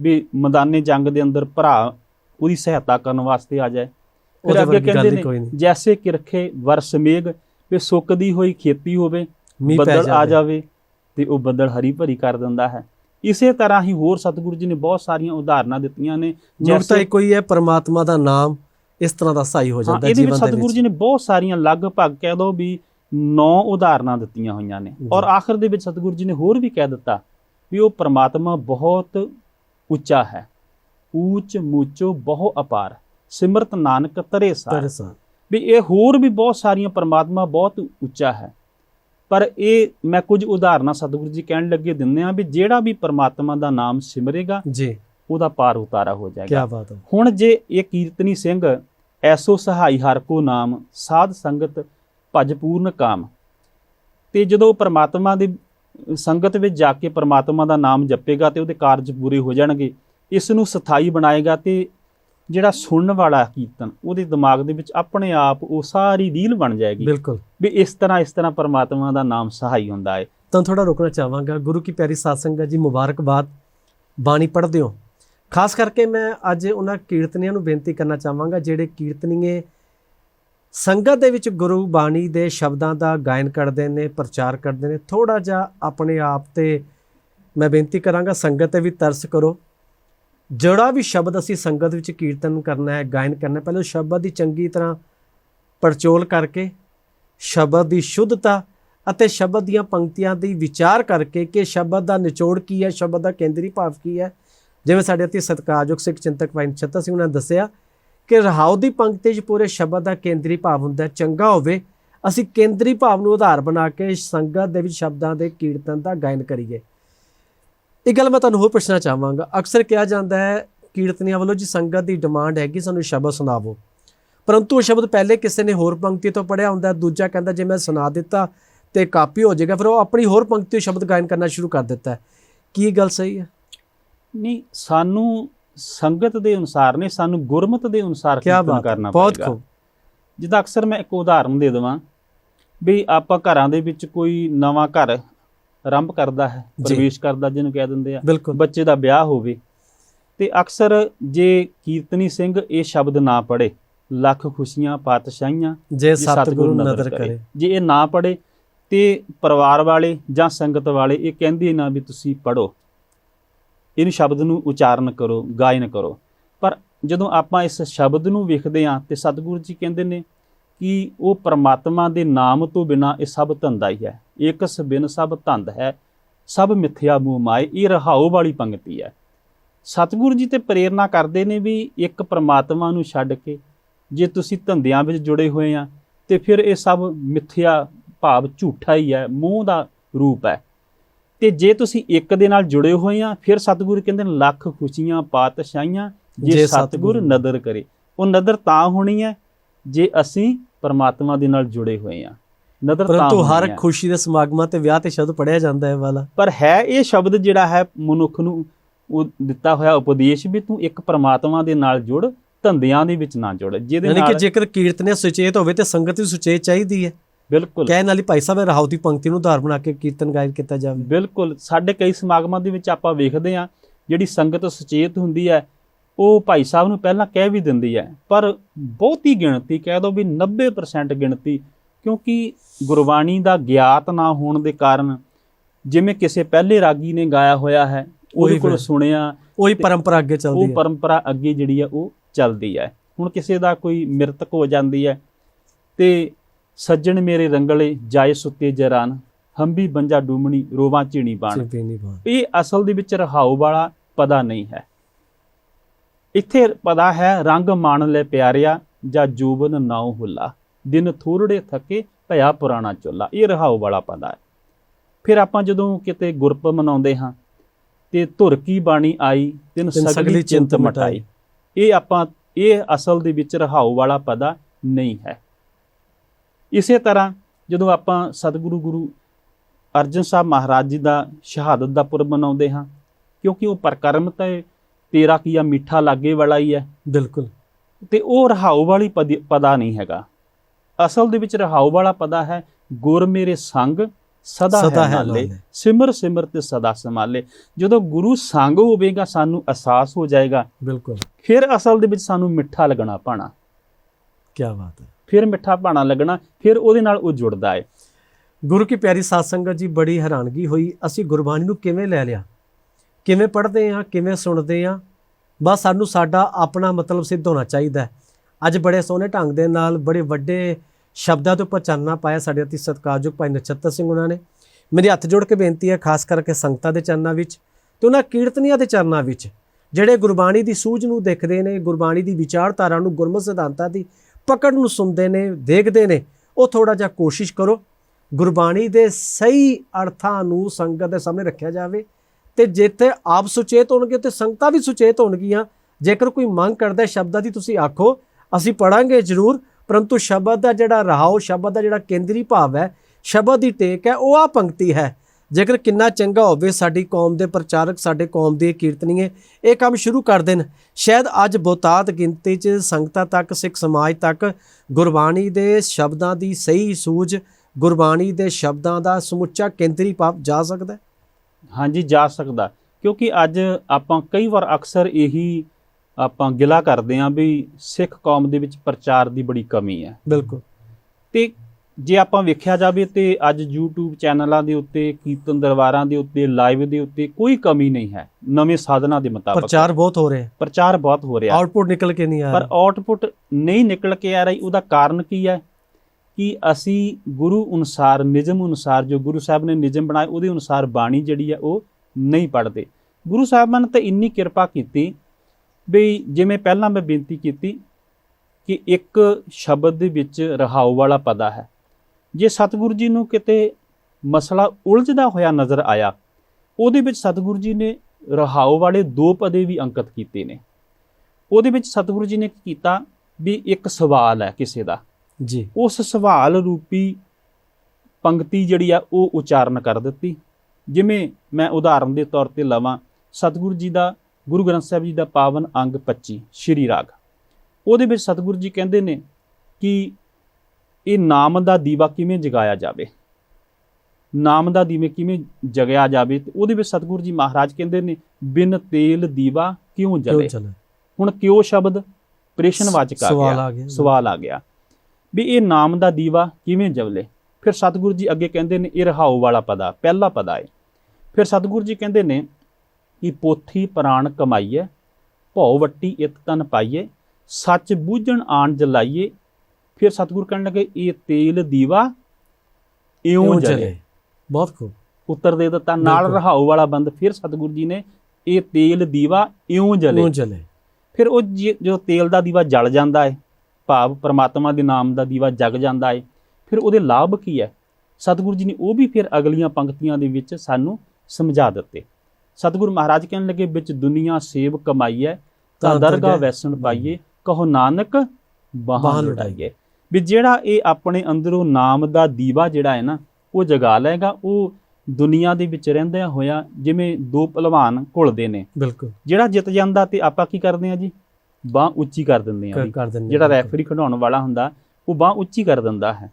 ਵੀ ਮੈਦਾਨੇ ਜੰਗ ਦੇ ਅੰਦਰ ਭਰਾ ਉਹਦੀ ਸਹਾਇਤਾ ਕਰਨ ਵਾਸਤੇ ਆ ਜਾਏ। ਫਿਰ ਅੱਗੇ ਕਹਿੰਦੇ ਨੇ ਜੈਸੇ ਕਿਰਖੇ ਵਰਸ ਮੇਘ ਵੀ ਸੁੱਕਦੀ ਹੋਈ ਖੇਤੀ ਹੋਵੇ ਬੱਦਲ ਆ ਜਾਵੇ ਤੇ ਉਹ ਬੱਦਲ ਹਰੀ ਭਰੀ ਕਰ ਦਿੰਦਾ ਹੈ। ਇਸੇ ਤਰ੍ਹਾਂ ਹੀ ਹੋਰ ਸਤਿਗੁਰੂ ਜੀ ਨੇ ਬਹੁਤ ਸਾਰੀਆਂ ਉਦਾਹਰਨਾਂ ਦਿੱਤੀਆਂ ਨੇ ਨੁਕਤਾ ਇੱਕੋ ਹੀ ਹੈ ਪਰਮਾਤਮਾ ਦਾ ਨਾਮ ਇਸ ਤਰ੍ਹਾਂ ਦਾ ਸਹਾਈ ਹੋ ਜਾਂਦਾ ਵਿੱਚ ਜੀਵਨ ਦੇ ਸਤਿਗੁਰੂ ਜੀ ਨੇ ਬਹੁਤ ਸਾਰੀਆਂ ਲਗਭਗ ਕਹਿ ਦੋ ਵੀ 9 ਉਦਾਹਰਨਾਂ ਦਿੱਤੀਆਂ ਹੋਈਆਂ ਨੇ। ਔਰ ਆਖਰ ਦੇ ਵਿੱਚ ਸਤਿਗੁਰੂ ਜੀ ਨੇ ਹੋਰ ਵੀ ਕਹਿ ਦਿੱਤਾ ਵੀ ਉਹ ਪ੍ਰਮਾਤਮਾ ਬਹੁਤ ਉੱਚਾ ਹੈ ਊਚ ਮੂਚੋ ਬਹੁ ਅਪਾਰ ਸਿਮਰਤ ਨਾਨਕ ਤਰੇ ਸਾਰ। ਵੀ ਇਹ ਹੋਰ ਵੀ ਬਹੁਤ ਸਾਰੀਆਂ ਪ੍ਰਮਾਤਮਾ ਬਹੁਤ ਉੱਚਾ ਹੈ। ਪਰ ਇਹ ਮੈਂ ਕੁਝ ਉਦਾਹਰਨਾਂ ਸਤਿਗੁਰੂ ਜੀ ਕਹਿਣ ਲੱਗੇ ਦਿੰਦੇ ਆ ਵੀ ਜਿਹੜਾ ਵੀ ਪਰਮਾਤਮਾ ਦਾ ਨਾਮ ਸਿਮਰੇਗਾ ਜੀ। ਉਹਦਾ ਪਾਰ ਉਤਾਰਾ ਹੋ ਕੀ ਜਾਏਗਾ ਬਾਤ ਹੈ। ਹੁਣ ਜੇ ਇਹ ਕੀਰਤਨੀ ਸਿੰਘ ਐਸੋ ਸਹਾਈ ਹਰ ਕੋ ਨਾਮ ਸਾਧ ਸੰਗਤ ਭਜ ਪੂਰਨ ਕਾਮ ਤੇ ਜਦੋਂ ਪ੍ਰਮਾਤਮਾ ਦੀ ਸੰਗਤ ਵਿੱਚ ਜਾ ਕੇ ਪ੍ਰਮਾਤਮਾ ਦਾ ਨਾਮ ਜਪੇਗਾ ਤੇ ਉਹਦੇ ਕਾਰਜ ਪੂਰੇ ਹੋ ਜਾਣਗੇ ਇਸ ਨੂੰ ਸਥਾਈ ਬਣਾਏਗਾ ਤੇ ਜਿਹੜਾ ਸੁਣਨ ਵਾਲਾ ਕੀਰਤਨ ਉਹਦੇ ਦਿਮਾਗ ਦੇ ਵਿੱਚ ਆਪਣੇ ਆਪ ਉਹ ਸਾਰੀ ਰੀਲ ਬਣ ਜਾਏਗੀ। ਬਿਲਕੁਲ। ਵੀ ਇਸ ਤਰ੍ਹਾਂ ਇਸ ਤਰ੍ਹਾਂ ਪ੍ਰਮਾਤਮਾ ਦਾ ਨਾਮ ਸਹਾਈ ਹੁੰਦਾ ਹੈ। ਤਾਂ ਥੋੜਾ ਰੁਕਣਾ ਚਾਹਾਂਗਾ। ਗੁਰੂ ਕੀ ਪਿਆਰੀ ਸਾਧ ਸੰਗਤ ਜੀ ਮੁਬਾਰਕਬਾਦ। ਬਾਣੀ ਪੜ੍ਹਦੇ ਹੋ। ਖਾਸ ਕਰਕੇ ਮੈਂ ਅੱਜ ਉਹਨਾਂ ਕੀਰਤਨੀਆਂ ਨੂੰ ਬੇਨਤੀ ਕਰਨਾ ਚਾਹਾਂਗਾ ਜਿਹੜੇ ਕੀਰਤਨੀਏ ਸੰਗਤ ਦੇ ਵਿੱਚ ਗੁਰੂ ਬਾਣੀ ਦੇ ਸ਼ਬਦਾਂ ਦਾ ਗਾਇਨ ਕਰਦੇ ਨੇ ਪ੍ਰਚਾਰ ਕਰਦੇ ਨੇ ਥੋੜਾ ਜਿਹਾ ਆਪਣੇ ਆਪ ਤੇ ਮੈਂ ਬੇਨਤੀ ਕਰਾਂਗਾ ਸੰਗਤ ਤੇ ਵੀ ਤਰਸ ਕਰੋ। ਜਿਹੜਾ ਵੀ ਸ਼ਬਦ ਅਸੀਂ ਸੰਗਤ ਵਿੱਚ ਕੀਰਤਨ ਕਰਨਾ ਹੈ ਗਾਇਨ ਕਰਨਾ ਹੈ, ਪਹਿਲਾਂ ਉਸ ਸ਼ਬਦ ਦੀ ਚੰਗੀ ਤਰ੍ਹਾਂ ਪਰਚੋਲ ਕਰਕੇ ਸ਼ਬਦ ਦੀ ਸ਼ੁੱਧਤਾ ਅਤੇ ਸ਼ਬਦ ਦੀਆਂ ਪੰਕਤੀਆਂ ਦੀ ਵਿਚਾਰ ਕਰਕੇ ਕਿ ਸ਼ਬਦ ਦਾ ਨਿਚੋੜ ਕੀ ਹੈ ਸ਼ਬਦ ਦਾ ਕੇਂਦਰੀ ਭਾਵ ਕੀ ਹੈ। ਜਿਵੇਂ ਸਾਡੇ ਅਤੀ ਸਤਿਕਾਰਯੋਗ ਸਿੱਖ ਚਿੰਤਕ ਭਾਈ ਨਛੱਤਰ ਸਿੰਘ ਉਹਨਾਂ ਨੇ ਦੱਸਿਆ ਕਿ ਰਹਾਉ ਦੀ ਪੰਕਤੀ 'ਚ ਪੂਰੇ ਸ਼ਬਦ ਦਾ ਕੇਂਦਰੀ ਭਾਵ ਹੁੰਦਾ ਚੰਗਾ ਹੋਵੇ ਅਸੀਂ ਕੇਂਦਰੀ ਭਾਵ ਨੂੰ ਆਧਾਰ ਬਣਾ ਕੇ ਸੰਗਤ ਦੇ ਵਿੱਚ ਸ਼ਬਦਾਂ ਦੇ ਕੀਰਤਨ ਦਾ ਗਾਇਨ ਕਰੀਏ। ਇਹ ਗੱਲ ਮੈਂ ਤੁਹਾਨੂੰ ਹੋਰ ਪੁੱਛਣਾ ਚਾਹਾਂਗਾ। ਅਕਸਰ ਕਿਹਾ ਜਾਂਦਾ ਹੈ ਕੀਰਤਨੀਆਂ ਵੱਲੋਂ ਜੀ ਸੰਗਤ ਦੀ ਡਿਮਾਂਡ ਹੈ ਕਿ ਸਾਨੂੰ ਸ਼ਬਦ ਸੁਣਾਵੋ। ਪਰੰਤੂ ਉਹ ਸ਼ਬਦ ਪਹਿਲੇ ਕਿਸੇ ਨੇ ਹੋਰ ਪੰਕਤੀ ਤੋਂ ਪੜਿਆ ਹੁੰਦਾ ਦੂਜਾ ਕਹਿੰਦਾ ਜੇ ਮੈਂ ਸੁਣਾ ਦਿੱਤਾ ਤੇ ਕਾਪੀ ਹੋ ਜਾਏਗਾ ਫਿਰ ਉਹ ਆਪਣੀ ਹੋਰ ਪੰਕਤੀ ਸ਼ਬਦ ਗਾਇਨ ਕਰਨਾ ਸ਼ੁਰੂ ਕਰ ਦਿੱਤਾ ਹੈ। ਕੀ ਗੱਲ ਸਹੀ ਹੈ? ਨਹੀਂ ਸਾਨੂੰ ਸੰਗਤ ਦੇ ਅਨੁਸਾਰ ਨੇ ਸਾਨੂੰ ਗੁਰਮਤ ਦੇ ਅਨੁਸਾਰ ਕੀਰਤਨ ਕਰਨਾ ਬਹੁਤ ਖੂਬ। ਜਿੱਦਾਂ ਅਕਸਰ ਮੈਂ ਇੱਕ ਉਦਾਹਰਨ ਦੇ ਦੇਵਾਂ ਵੀ ਆਪਾਂ ਘਰਾਂ ਦੇ ਵਿੱਚ ਕੋਈ ਨਵਾਂ ਘਰ ਆਰੰਭ ਕਰਦਾ ਹੈ ਜੀ। ਪ੍ਰਵੇਸ਼ ਕਰਦਾ ਜਿਹਨੂੰ ਕਹਿ ਦਿੰਦੇ ਆ। ਬਿਲਕੁਲ। ਬੱਚੇ ਦਾ ਵਿਆਹ ਹੋਵੇ। ਤੇ ਅਕਸਰ ਜੇ ਕੀਰਤਨੀ ਸਿੰਘ ਇਹ ਸ਼ਬਦ ਨਾ ਪੜੇ ਲੱਖ ਖੁਸ਼ੀਆਂ ਪਾਤਸ਼ਾਹੀਆਂ ਜੇ ਜੇ ਸਤਿਗੁਰੂ ਨਦਰ ਕਰੇ। ਜੇ ਇਹ ਨਾ ਪੜੇ ਤੇ ਪਰਿਵਾਰ ਵਾਲੇ ਜਾਂ ਸੰਗਤ ਵਾਲੇ ਇਹ ਕਹਿੰਦੇ ਨਾ ਵੀ ਤੁਸੀਂ ਪੜੋ ਇਹਨੂੰ ਸ਼ਬਦ ਨੂੰ ਉਚਾਰਨ ਕਰੋ ਗਾਇਨ ਕਰੋ। ਪਰ ਜਦੋਂ ਆਪਾਂ ਇਸ ਸ਼ਬਦ ਨੂੰ ਵੇਖਦੇ ਹਾਂ ਤੇ ਸਤਿਗੁਰੂ ਜੀ ਕਹਿੰਦੇ ਨੇ ਕਿ ਉਹ ਪ੍ਰਮਾਤਮਾ ਦੇ ਨਾਮ ਤੋਂ ਬਿਨਾ ਇਹ ਸਭ ਧੰਦਾ ਹੀ। ਹੈ ਇਕਸ ਬਿਨ ਸਭ ਧੰਦ ਹੈ ਸਭ ਮਿਥਿਆ ਮੂਹ ਮਾਏ ਇਹ ਰਹਾਉ ਵਾਲੀ ਪੰਕਤੀ ਹੈ। ਸਤਿਗੁਰੂ ਜੀ ਤੇ ਪ੍ਰੇਰਣਾ ਕਰਦੇ ਨੇ ਵੀ ਇੱਕ ਪ੍ਰਮਾਤਮਾ ਨੂੰ ਛੱਡ ਕੇ ਜੇ ਤੁਸੀਂ ਧੰਦਿਆਂ ਵਿੱਚ ਜੁੜੇ ਹੋਏ ਆ ਤੇ ਫਿਰ ਇਹ ਸਭ ਮਿੱਥਿਆ ਭਾਵ ਝੂਠਾ ਹੀ ਹੈ ਮੂੰਹ ਦਾ ਰੂਪ ਹੈ। ਤੇ ਜੇ ਤੁਸੀਂ ਇੱਕ ਦੇ ਨਾਲ ਜੁੜੇ ਹੋਏ ਆ ਫਿਰ ਸਤਿਗੁਰੂ ਕਹਿੰਦੇ ਨੇ ਲੱਖ ਖੁਸ਼ੀਆਂ ਪਾਤਸ਼ਾਹੀਆਂ ਜੇ ਸਤਿਗੁਰ ਨਦਰ ਕਰੇ। ਉਹ ਨਦਰ ਤਾਂ ਹੋਣੀ ਹੈ ਜੇ ਅਸੀਂ ਪਰਮਾਤਮਾ ਦੇ ਨਾਲ ਜੁੜੇ ਹੋਏ ਆ ਨਦਰ ਤਾਂ ਪਰੰਤੂ ਹਰ। ਖੁਸ਼ੀ ਦੇ ਸਮਾਗਮਾਂ ਤੇ ਵਿਆਹ ਤੇ ਸ਼ਬਦ ਪੜਿਆ ਜਾਂਦਾ ਹੈ ਵਾਲਾ। ਪਰ ਹੈ ਇਹ ਸ਼ਬਦ ਜਿਹੜਾ ਹੈ ਮਨੁੱਖ ਨੂੰ ਉਹ ਦਿੱਤਾ ਹੋਇਆ ਉਪਦੇਸ਼ ਵੀ ਤੂੰ ਇੱਕ ਪਰਮਾਤਮਾ ਦੇ ਨਾਲ ਜੁੜ ਧੰਦਿਆਂ ਦੇ ਵਿੱਚ ਨਾ ਜੁੜ ਜਿਹਦੇ ਯਾਨੀ ਕਿ ਨਾਲ ਜੇਕਰ ਕੀਰਤਨੀਆ ਸੁਚੇਤ ਹੋਵੇ ਤੇ ਸੰਗਤ ਵੀ ਸੁਚੇਤ ਚਾਹੀਦੀ ਹੈ। ਬਿਲਕੁਲ। ਕਹਿਣ ਵਾਲੀ ਭਾਈ ਸਾਹਿਬ ਰਹਾਉ ਦੀ ਪੰਕਤੀ ਨੂੰ ਆਧਾਰ ਬਣਾ ਕੇ ਕੀਰਤਨ ਗਾਇਨ ਕੀਤਾ ਜਾਵੇ। ਬਿਲਕੁਲ। ਸਾਡੇ ਕਈ ਸਮਾਗਮਾਂ ਦੇ ਵਿੱਚ ਆਪਾਂ ਵੇਖਦੇ ਹਾਂ ਜਿਹੜੀ ਸੰਗਤ ਸੁਚੇਤ ਹੁੰਦੀ ਹੈ ਉਹ ਭਾਈ ਸਾਹਿਬ ਨੂੰ ਪਹਿਲਾਂ ਕਹਿ ਵੀ ਦਿੰਦੀ ਹੈ ਪਰ ਬਹੁਤੀ ਗਿਣਤੀ ਕਹਿ ਦੋ ਵੀ 90% ਗਿਣਤੀ ਕਿਉਂਕਿ ਗੁਰਬਾਣੀ ਦਾ ਗਿਆਤ ਨਾ ਹੋਣ ਦੇ ਕਾਰਨ ਜਿਵੇਂ ਕਿਸੇ ਪਹਿਲੇ ਰਾਗੀ ਨੇ ਗਾਇਆ ਹੋਇਆ ਹੈ ਉਹਦੇ ਉਹੀ ਕੋਲ। ਸੁਣਿਆ ਉਹੀ ਪਰੰਪਰਾ ਅੱਗੇ ਉਹ ਚੱਲਦੀ ਹੈ। ਪਰੰਪਰਾ ਅੱਗੇ ਜਿਹੜੀ ਹੈ ਉਹ ਚੱਲਦੀ ਹੈ। ਹੁਣ ਕਿਸੇ ਦਾ ਕੋਈ ਮ੍ਰਿਤਕ ਹੋ ਜਾਂਦੀ ਹੈ ਤੇ ਸੱਜਣ ਮੇਰੇ ਰੰਗਲੇ ਜਾਏ ਸੁੱਤੇ ਜਰਾਨ ਹੰਬੀ ਬੰਜਾ ਡੂਮਣੀ ਰੋਵਾਂ ਝੀਣੀ ਬਾਣ। ਇਹ ਅਸਲ ਦੇ ਵਿੱਚ ਰਹਾਉ ਵਾਲਾ ਪਦਾ ਨਹੀਂ ਹੈ। ਇੱਥੇ ਪਦਾ ਹੈ ਰੰਗ ਮਾਣ ਲੈ ਪਿਆਰਿਆ ਜਾਂ ਜੂਬਨ ਨਾਉ ਹੁੱਲਾ। ਦਿਨ ਥੋੜੜੇ ਥਕੇ ਭਇਆ ਪੁਰਾਣਾ ਚੋਲਾ। ਇਹ ਰਹਾਉ ਵਾਲਾ ਪਦਾ ਹੈ। ਫਿਰ ਆਪਾਂ ਜਦੋਂ ਕਿਤੇ ਗੁਰਪੁਰਬ ਮਨਾਉਂਦੇ ਹਾਂ ਤੇ ਧੁਰ ਕੀ ਬਾਣੀ ਆਈ ਤਿਨ ਤਿਨ ਸਗਲੀ ਚਿੰਤ ਮਟਾਈ। ਇਹ ਆਪਾਂ ਇਹ ਅਸਲ ਦੇ ਵਿੱਚ ਰਹਾਉ ਵਾਲਾ ਪਦਾ ਨਹੀਂ ਹੈ। ਇਸੇ ਤਰ੍ਹਾਂ ਜਦੋਂ ਆਪਾਂ ਸਤਿਗੁਰੂ ਗੁਰੂ ਅਰਜਨ ਸਾਹਿਬ ਮਹਾਰਾਜ ਜੀ ਦਾ ਸ਼ਹਾਦਤ ਦਾ ਪੁਰਬ ਮਨਾਉਂਦੇ ਹਾਂ ਕਿਉਂਕਿ ਉਹ ਪ੍ਰਕਰਮ ਤੇ ਤੇਰਾ ਕੀਆ ਮਿੱਠਾ ਲਾਗੇ ਵਾਲਾ ਹੀ ਹੈ ਬਿਲਕੁਲ। ਤੇ ਉਹ ਰਹਾਉ ਵਾਲੀ ਪਦੀ- ਪਦਾ ਨਹੀਂ ਹੈਗਾ। ਅਸਲ ਦੇ ਵਿੱਚ ਰਹਾਉ ਵਾਲਾ ਪਦਾ ਹੈ ਗੁਰ ਮੇਰੇ ਸੰਗ ਸਦਾ ਸਦਾ ਹੈ ਨਾਲੇ। ਸਿਮਰ ਸਿਮਰ ਤੇ ਸਦਾ ਸੰਭਾਲੇ। ਜਦੋਂ ਗੁਰੂ ਸੰਗ ਹੋਵੇਗਾ ਸਾਨੂੰ ਅਹਿਸਾਸ ਹੋ ਜਾਏਗਾ। ਬਿਲਕੁਲ। ਫਿਰ ਅਸਲ ਦੇ ਵਿੱਚ ਸਾਨੂੰ ਮਿੱਠਾ ਲੱਗਣਾ ਪਾਣਾ। ਕੀ ਬਾਤ ਹੈ। ਫਿਰ ਮਿੱਠਾ ਪਾਣਾ ਲੱਗਣਾ ਫਿਰ ਉਹਦੇ ਨਾਲ ਉਹ ਜੁੜਦਾ ਹੈ ਗੁਰੂ ਕੀ ਪਿਆਰੀ ਸਾਧ ਸੰਗਤ ਜੀ ਬੜੀ ਹੈਰਾਨਗੀ ਹੋਈ ਅਸੀਂ ਗੁਰਬਾਣੀ ਨੂੰ ਕਿਵੇਂ ਲੈ ਲਿਆ? ਕਿਵੇਂ ਪੜ੍ਹਦੇ ਆ, ਕਿਵੇਂ ਸੁਣਦੇ ਆ। ਬਸ ਸਾਨੂੰ ਸਾਡਾ ਆਪਣਾ ਮਤਲਬ ਸਿੱਧ ਹੋਣਾ ਚਾਹੀਦਾ ਅੱਜ ਬੜੇ ਸੋਹਣੇ ਢੰਗ ਦੇ ਨਾਲ, ਬੜੇ ਵੱਡੇ ਸ਼ਬਦਾਂ ਤੋਂ ਚਾਨਣਾ ਪਾਇਆ ਸਾਡੇ ਅਤੀ ਸਤਿਕਾਰਯੋਗ ਭਾਈ ਨਛੱਤਰ ਸਿੰਘ ਉਹਨਾਂ ਨੇ। ਮੇਰੀ ਹੱਥ ਜੋੜ ਕੇ ਬੇਨਤੀ ਹੈ, ਖਾਸ ਕਰਕੇ ਸੰਗਤਾਂ ਦੇ ਚਰਨਾਂ ਵਿੱਚ ਤੇ ਉਹਨਾਂ ਕੀਰਤਨੀਆਂ ਦੇ ਚਰਨਾਂ ਵਿੱਚ, ਜਿਹੜੇ ਗੁਰਬਾਣੀ ਦੀ ਸੂਝ ਨੂੰ ਦੇਖਦੇ ਨੇ, ਗੁਰਬਾਣੀ ਦੀ ਵਿਚਾਰਧਾਰਾ ਨੂੰ ਗੁਰਮਤ ਸਿਧਾਂਤਾਂ ਦੀ ਪਕੜ ਨੂੰ ਸੁਣਦੇ ਨੇ, ਦੇਖਦੇ ਨੇ, ਉਹ ਥੋੜਾ ਜਿਹਾ ਕੋਸ਼ਿਸ਼ ਕਰੋ। ਗੁਰਬਾਣੀ ਦੇ ਸਹੀ ਅਰਥਾਂ ਨੂੰ ਸੰਗਤ ਦੇ ਸਾਹਮਣੇ ਰੱਖਿਆ ਜਾਵੇ। ਤੇ ਜਿੱਥੇ ਆਪ ਸੁਚੇਤ ਹੋਣਗੇ ਤੇ ਸੰਗਤਾਂ ਵੀ ਸੁਚੇਤ ਹੋਣਗੀਆਂ। ਜੇਕਰ ਕੋਈ ਮੰਗ ਕਰਦਾ ਸ਼ਬਦਾਂ ਦੀ ਤੁਸੀਂ ਆਖੋ। ਅਸੀਂ ਪੜਾਂਗੇ ਜ਼ਰੂਰ, ਪਰੰਤੂ ਸ਼ਬਦ ਦਾ ਜਿਹੜਾ ਰਹਾਓ, ਸ਼ਬਦ ਦਾ ਜਿਹੜਾ ਕੇਂਦਰੀ ਭਾਵ ਹੈ, ਸ਼ਬਦ ਦੀ ਟੇਕ ਹੈ, ਉਹ ਆ ਪੰਕਤੀ ਹੈ। ਜੇਕਰ ਕਿੰਨਾ ਚੰਗਾ ਹੋਵੇ ਸਾਡੀ ਕੌਮ ਦੇ ਪ੍ਰਚਾਰਕ, ਸਾਡੇ ਕੌਮ ਦੇ ਕੀਰਤਨੀਏ, ਇਹ ਕੰਮ ਸ਼ੁਰੂ ਕਰ ਦੇਣ। ਸ਼ਾਇਦ ਅੱਜ ਬਹੁਤਾਤ ਗਿਣਤੀ 'ਚ ਸੰਗਤਾਂ ਤੱਕ, ਸਿੱਖ ਸਮਾਜ ਤੱਕ ਗੁਰਬਾਣੀ ਦੇ ਸ਼ਬਦਾਂ ਦੀ ਸਹੀ ਸੂਝ, ਗੁਰਬਾਣੀ ਦੇ ਸ਼ਬਦਾਂ ਦਾ ਸਮੁੱਚਾ ਕੇਂਦਰੀ ਭਾਵ ਜਾ ਸਕਦਾ ਹੈ। ਹਾਂਜੀ ਜਾ ਸਕਦਾ। ਕਿਉਂਕਿ ਅੱਜ ਆਪਾਂ ਕਈ ਵਾਰ ਅਕਸਰ ਇਹੀ ਆਪਾਂ ਗਿਲਾ ਕਰਦੇ ਆਂ ਵੀ ਸਿੱਖ ਕੌਮ ਦੇ ਵਿੱਚ ਪ੍ਰਚਾਰ ਦੀ ਬੜੀ ਕਮੀ ਹੈ। ਬਿਲਕੁਲ। ਤੇ ਜੇ ਆਪਾਂ ਵੇਖਿਆ ਜਾਵੇ ਤੇ ਅੱਜ YouTube ਚੈਨਲਾਂ ਦੇ ਉੱਤੇ ਕੀਰਤਨ ਦਰਬਾਰਾਂ ਦੇ ਉੱਤੇ ਲਾਈਵ ਦੇ ਉੱਤੇ ਕੋਈ ਕਮੀ ਨਹੀਂ ਹੈ। ਨਵੇਂ ਸਾਧਨਾਂ ਦੇ ਮੁਤਾਬਕ। ਪ੍ਰਚਾਰ ਬਹੁਤ ਹੋ ਰਿਹਾ ਪ੍ਰਚਾਰ ਬਹੁਤ ਹੋ ਰਿਹਾ। ਆਊਟਪੁੱਟ ਨਿਕਲ ਕੇ ਨਹੀਂ ਆ ਪਰ ਰਿਹਾ। ਆਊਟਪੁੱਟ ਨਹੀਂ ਨਿਕਲ ਕੇ ਆ ਰਹੀ ਉਹਦਾ ਕਾਰਨ ਕੀ ਹੈ? ਕਿ ਅਸੀਂ ਗੁਰੂ ਅਨੁਸਾਰ, ਨਿਯਮ ਅਨੁਸਾਰ, ਜੋ ਗੁਰੂ ਸਾਹਿਬ ਨੇ ਨਿਯਮ ਬਣਾਏ, ਉਹਦੇ ਅਨੁਸਾਰ ਬਾਣੀ ਜਿਹੜੀ ਹੈ ਉਹ ਨਹੀਂ ਪੜ੍ਹਦੇ। ਗੁਰੂ ਸਾਹਿਬਾਨ ਨੇ ਤਾਂ ਇੰਨੀ ਕਿਰਪਾ ਕੀਤੀ ਵੀ ਜਿਵੇਂ ਪਹਿਲਾਂ ਮੈਂ ਬੇਨਤੀ ਕੀਤੀ ਕਿ ਇੱਕ ਸ਼ਬਦ ਦੇ ਵਿੱਚ ਰਹਾਉ ਵਾਲਾ ਪਦਾ ਹੈ। ਜੇ ਸਤਿਗੁਰੂ ਜੀ ਨੂੰ ਕਿਤੇ ਮਸਲਾ ਉਲਝਦਾ ਹੋਇਆ ਨਜ਼ਰ ਆਇਆ, ਉਹਦੇ ਵਿੱਚ ਸਤਿਗੁਰੂ ਜੀ ਨੇ ਰਹਾਉ ਵਾਲੇ ਦੋ ਪਦੇ ਵੀ ਅੰਕਿਤ ਕੀਤੇ ਨੇ। ਉਹਦੇ ਵਿੱਚ ਸਤਿਗੁਰੂ ਜੀ ਨੇ ਕੀ ਕੀਤਾ ਵੀ ਇੱਕ ਸਵਾਲ ਹੈ ਕਿਸੇ ਦਾ। ਜੀ। ਉਸ ਸਵਾਲ ਰੂਪੀ ਪੰਕਤੀ ਜਿਹੜੀ ਆ ਉਹ ਉਚਾਰਨ ਕਰ ਦਿੱਤੀ। ਜਿਵੇਂ ਮੈਂ ਉਦਾਹਰਨ ਦੇ ਤੌਰ ਤੇ ਲਵਾਂ ਸਤਿਗੁਰੂ ਜੀ ਦਾ ਗੁਰੂ ਗ੍ਰੰਥ ਸਾਹਿਬ ਜੀ ਦਾ ਪਾਵਨ ਅੰਗ 25 ਸ਼੍ਰੀ ਰਾਗ। ਉਹਦੇ ਵਿੱਚ ਸਤਿਗੁਰੂ ਜੀ ਕਹਿੰਦੇ ਨੇ ਕਿ ਇਹ ਨਾਮ ਦਾ ਦੀਵਾ ਕਿਵੇਂ ਜਗਾਇਆ ਜਾਵੇ? ਨਾਮ ਦਾ ਦੀਵੇ ਕਿਵੇਂ ਜਗਿਆ ਜਾਵੇ? ਤੇ ਉਹਦੇ ਵਿੱਚ ਸਤਿਗੁਰੂ ਜੀ ਮਹਾਰਾਜ ਕਹਿੰਦੇ ਨੇ ਬਿਨ ਤੇਲ ਦੀਵਾ ਕਿਉਂ ਜਲੇ? ਹੁਣ ਕਿਉਂ ਸ਼ਬਦ? ਸਵਾਲ ਗਿਆ। ਆ ਗਿਆ। ਸਵਾਲ ਆ ਗਿਆ। ਵੀ ਇਹ ਨਾਮ ਦਾ ਦੀਵਾ ਕਿਵੇਂ ਜਵਲੇ? ਫਿਰ ਸਤਿਗੁਰੂ ਜੀ ਅੱਗੇ ਕਹਿੰਦੇ ਨੇ ਇਹ ਰਹਾਉ ਵਾਲਾ ਪਦਾ ਪਹਿਲਾ ਪਦਾ ਹੈ ਫਿਰ ਸਤਿਗੁਰੂ ਜੀ ਕਹਿੰਦੇ ਨੇ ਕਿ ਪੋਥੀ ਪ੍ਰਾਣ ਕਮਾਈਏ ਭਉ ਵੱਟੀ ਇਤ ਤਨ ਪਾਈਏ ਸੱਚ ਬੂਝਣ ਆਣ ਜਲਾਈਏ। ਫਿਰ ਸਤਿਗੁਰ ਕਹਿਣ ਲੱਗੇ ਇਹ ਤੇਲ ਦੀਵਾ ਇਉਂ ਜਲੇ। ਬਹੁਤ ਖੂਬ। ਉੱਤਰ ਦੇ ਦਿੱਤਾ ਨਾਲ। ਰਹਾਉ ਵਾਲਾ ਬੰਦ। ਫਿਰ ਸਤਿਗੁਰੂ ਜੀ ਨੇ ਇਹ ਤੇਲ ਦੀਵਾ ਇਉਂ ਜਲੇ। ਕਿਉਂ ਚੱਲੇ ਫਿਰ ਉਹ ਜੋ ਤੇਲ ਦਾ ਦੀਵਾ ਜਲ ਜਾਂਦਾ ਹੈ ਭਾਵ ਪ੍ਰਮਾਤਮਾ ਦੇ ਨਾਮ ਦਾ ਦੀਵਾ ਜਗ ਜਾਂਦਾ ਹੈ ਫਿਰ ਉਹਦੇ ਲਾਭ ਕੀ ਹੈ? ਸਤਿਗੁਰੂ ਜੀ ਨੇ ਉਹ ਵੀ ਫਿਰ ਅਗਲੀਆਂ ਪੰਕਤੀਆਂ ਦੇ ਵਿੱਚ ਸਾਨੂੰ ਸਮਝਾ ਦਿੱਤੇ। ਸਤਿਗੁਰੂ ਮਹਾਰਾਜ ਕਹਿਣ ਲੱਗੇ ਵਿੱਚ ਦੁਨੀਆ ਸੇਵ ਕਮਾਈਐ ਤਾਂ ਦਰਗਾਹ ਵੈਸਣ ਪਾਈਏ ਕਹੋ ਨਾਨਕ ਬਾਹਾਂ ਬਾਹਾਂ ਲੁਟਾਈਏ। ਵੀ ਜਿਹੜਾ ਇਹ ਆਪਣੇ ਅੰਦਰੋਂ ਨਾਮ ਦਾ ਦੀਵਾ ਜਿਹੜਾ ਹੈ ਨਾ ਉਹ ਜਗਾ ਲਏਗਾ। ਉਹ ਦੁਨੀਆ ਦੇ ਵਿੱਚ ਰਹਿੰਦਿਆਂ ਹੋਇਆ ਜਿਵੇਂ ਦੋ ਪਹਿਲਵਾਨ ਘੁਲਦੇ ਨੇ। ਬਿਲਕੁਲ। ਜਿਹੜਾ ਜਿੱਤ ਜਾਂਦਾ ਤੇ ਆਪਾਂ ਕੀ ਕਰਦੇ ਆ ਜੀ? ਬਾਹ ਉੱਚੀ ਕਰ ਦਿੰਦੇ ਆ ਕਰ ਦਿੰਦੇ ਜਿਹੜਾ। ਰੈਫਰੀ ਖਿਡਾਉਣ ਵਾਲਾ ਹੁੰਦਾ ਉਹ ਬਾਹ ਉੱਚੀ ਕਰ ਦਿੰਦਾ ਹੈ।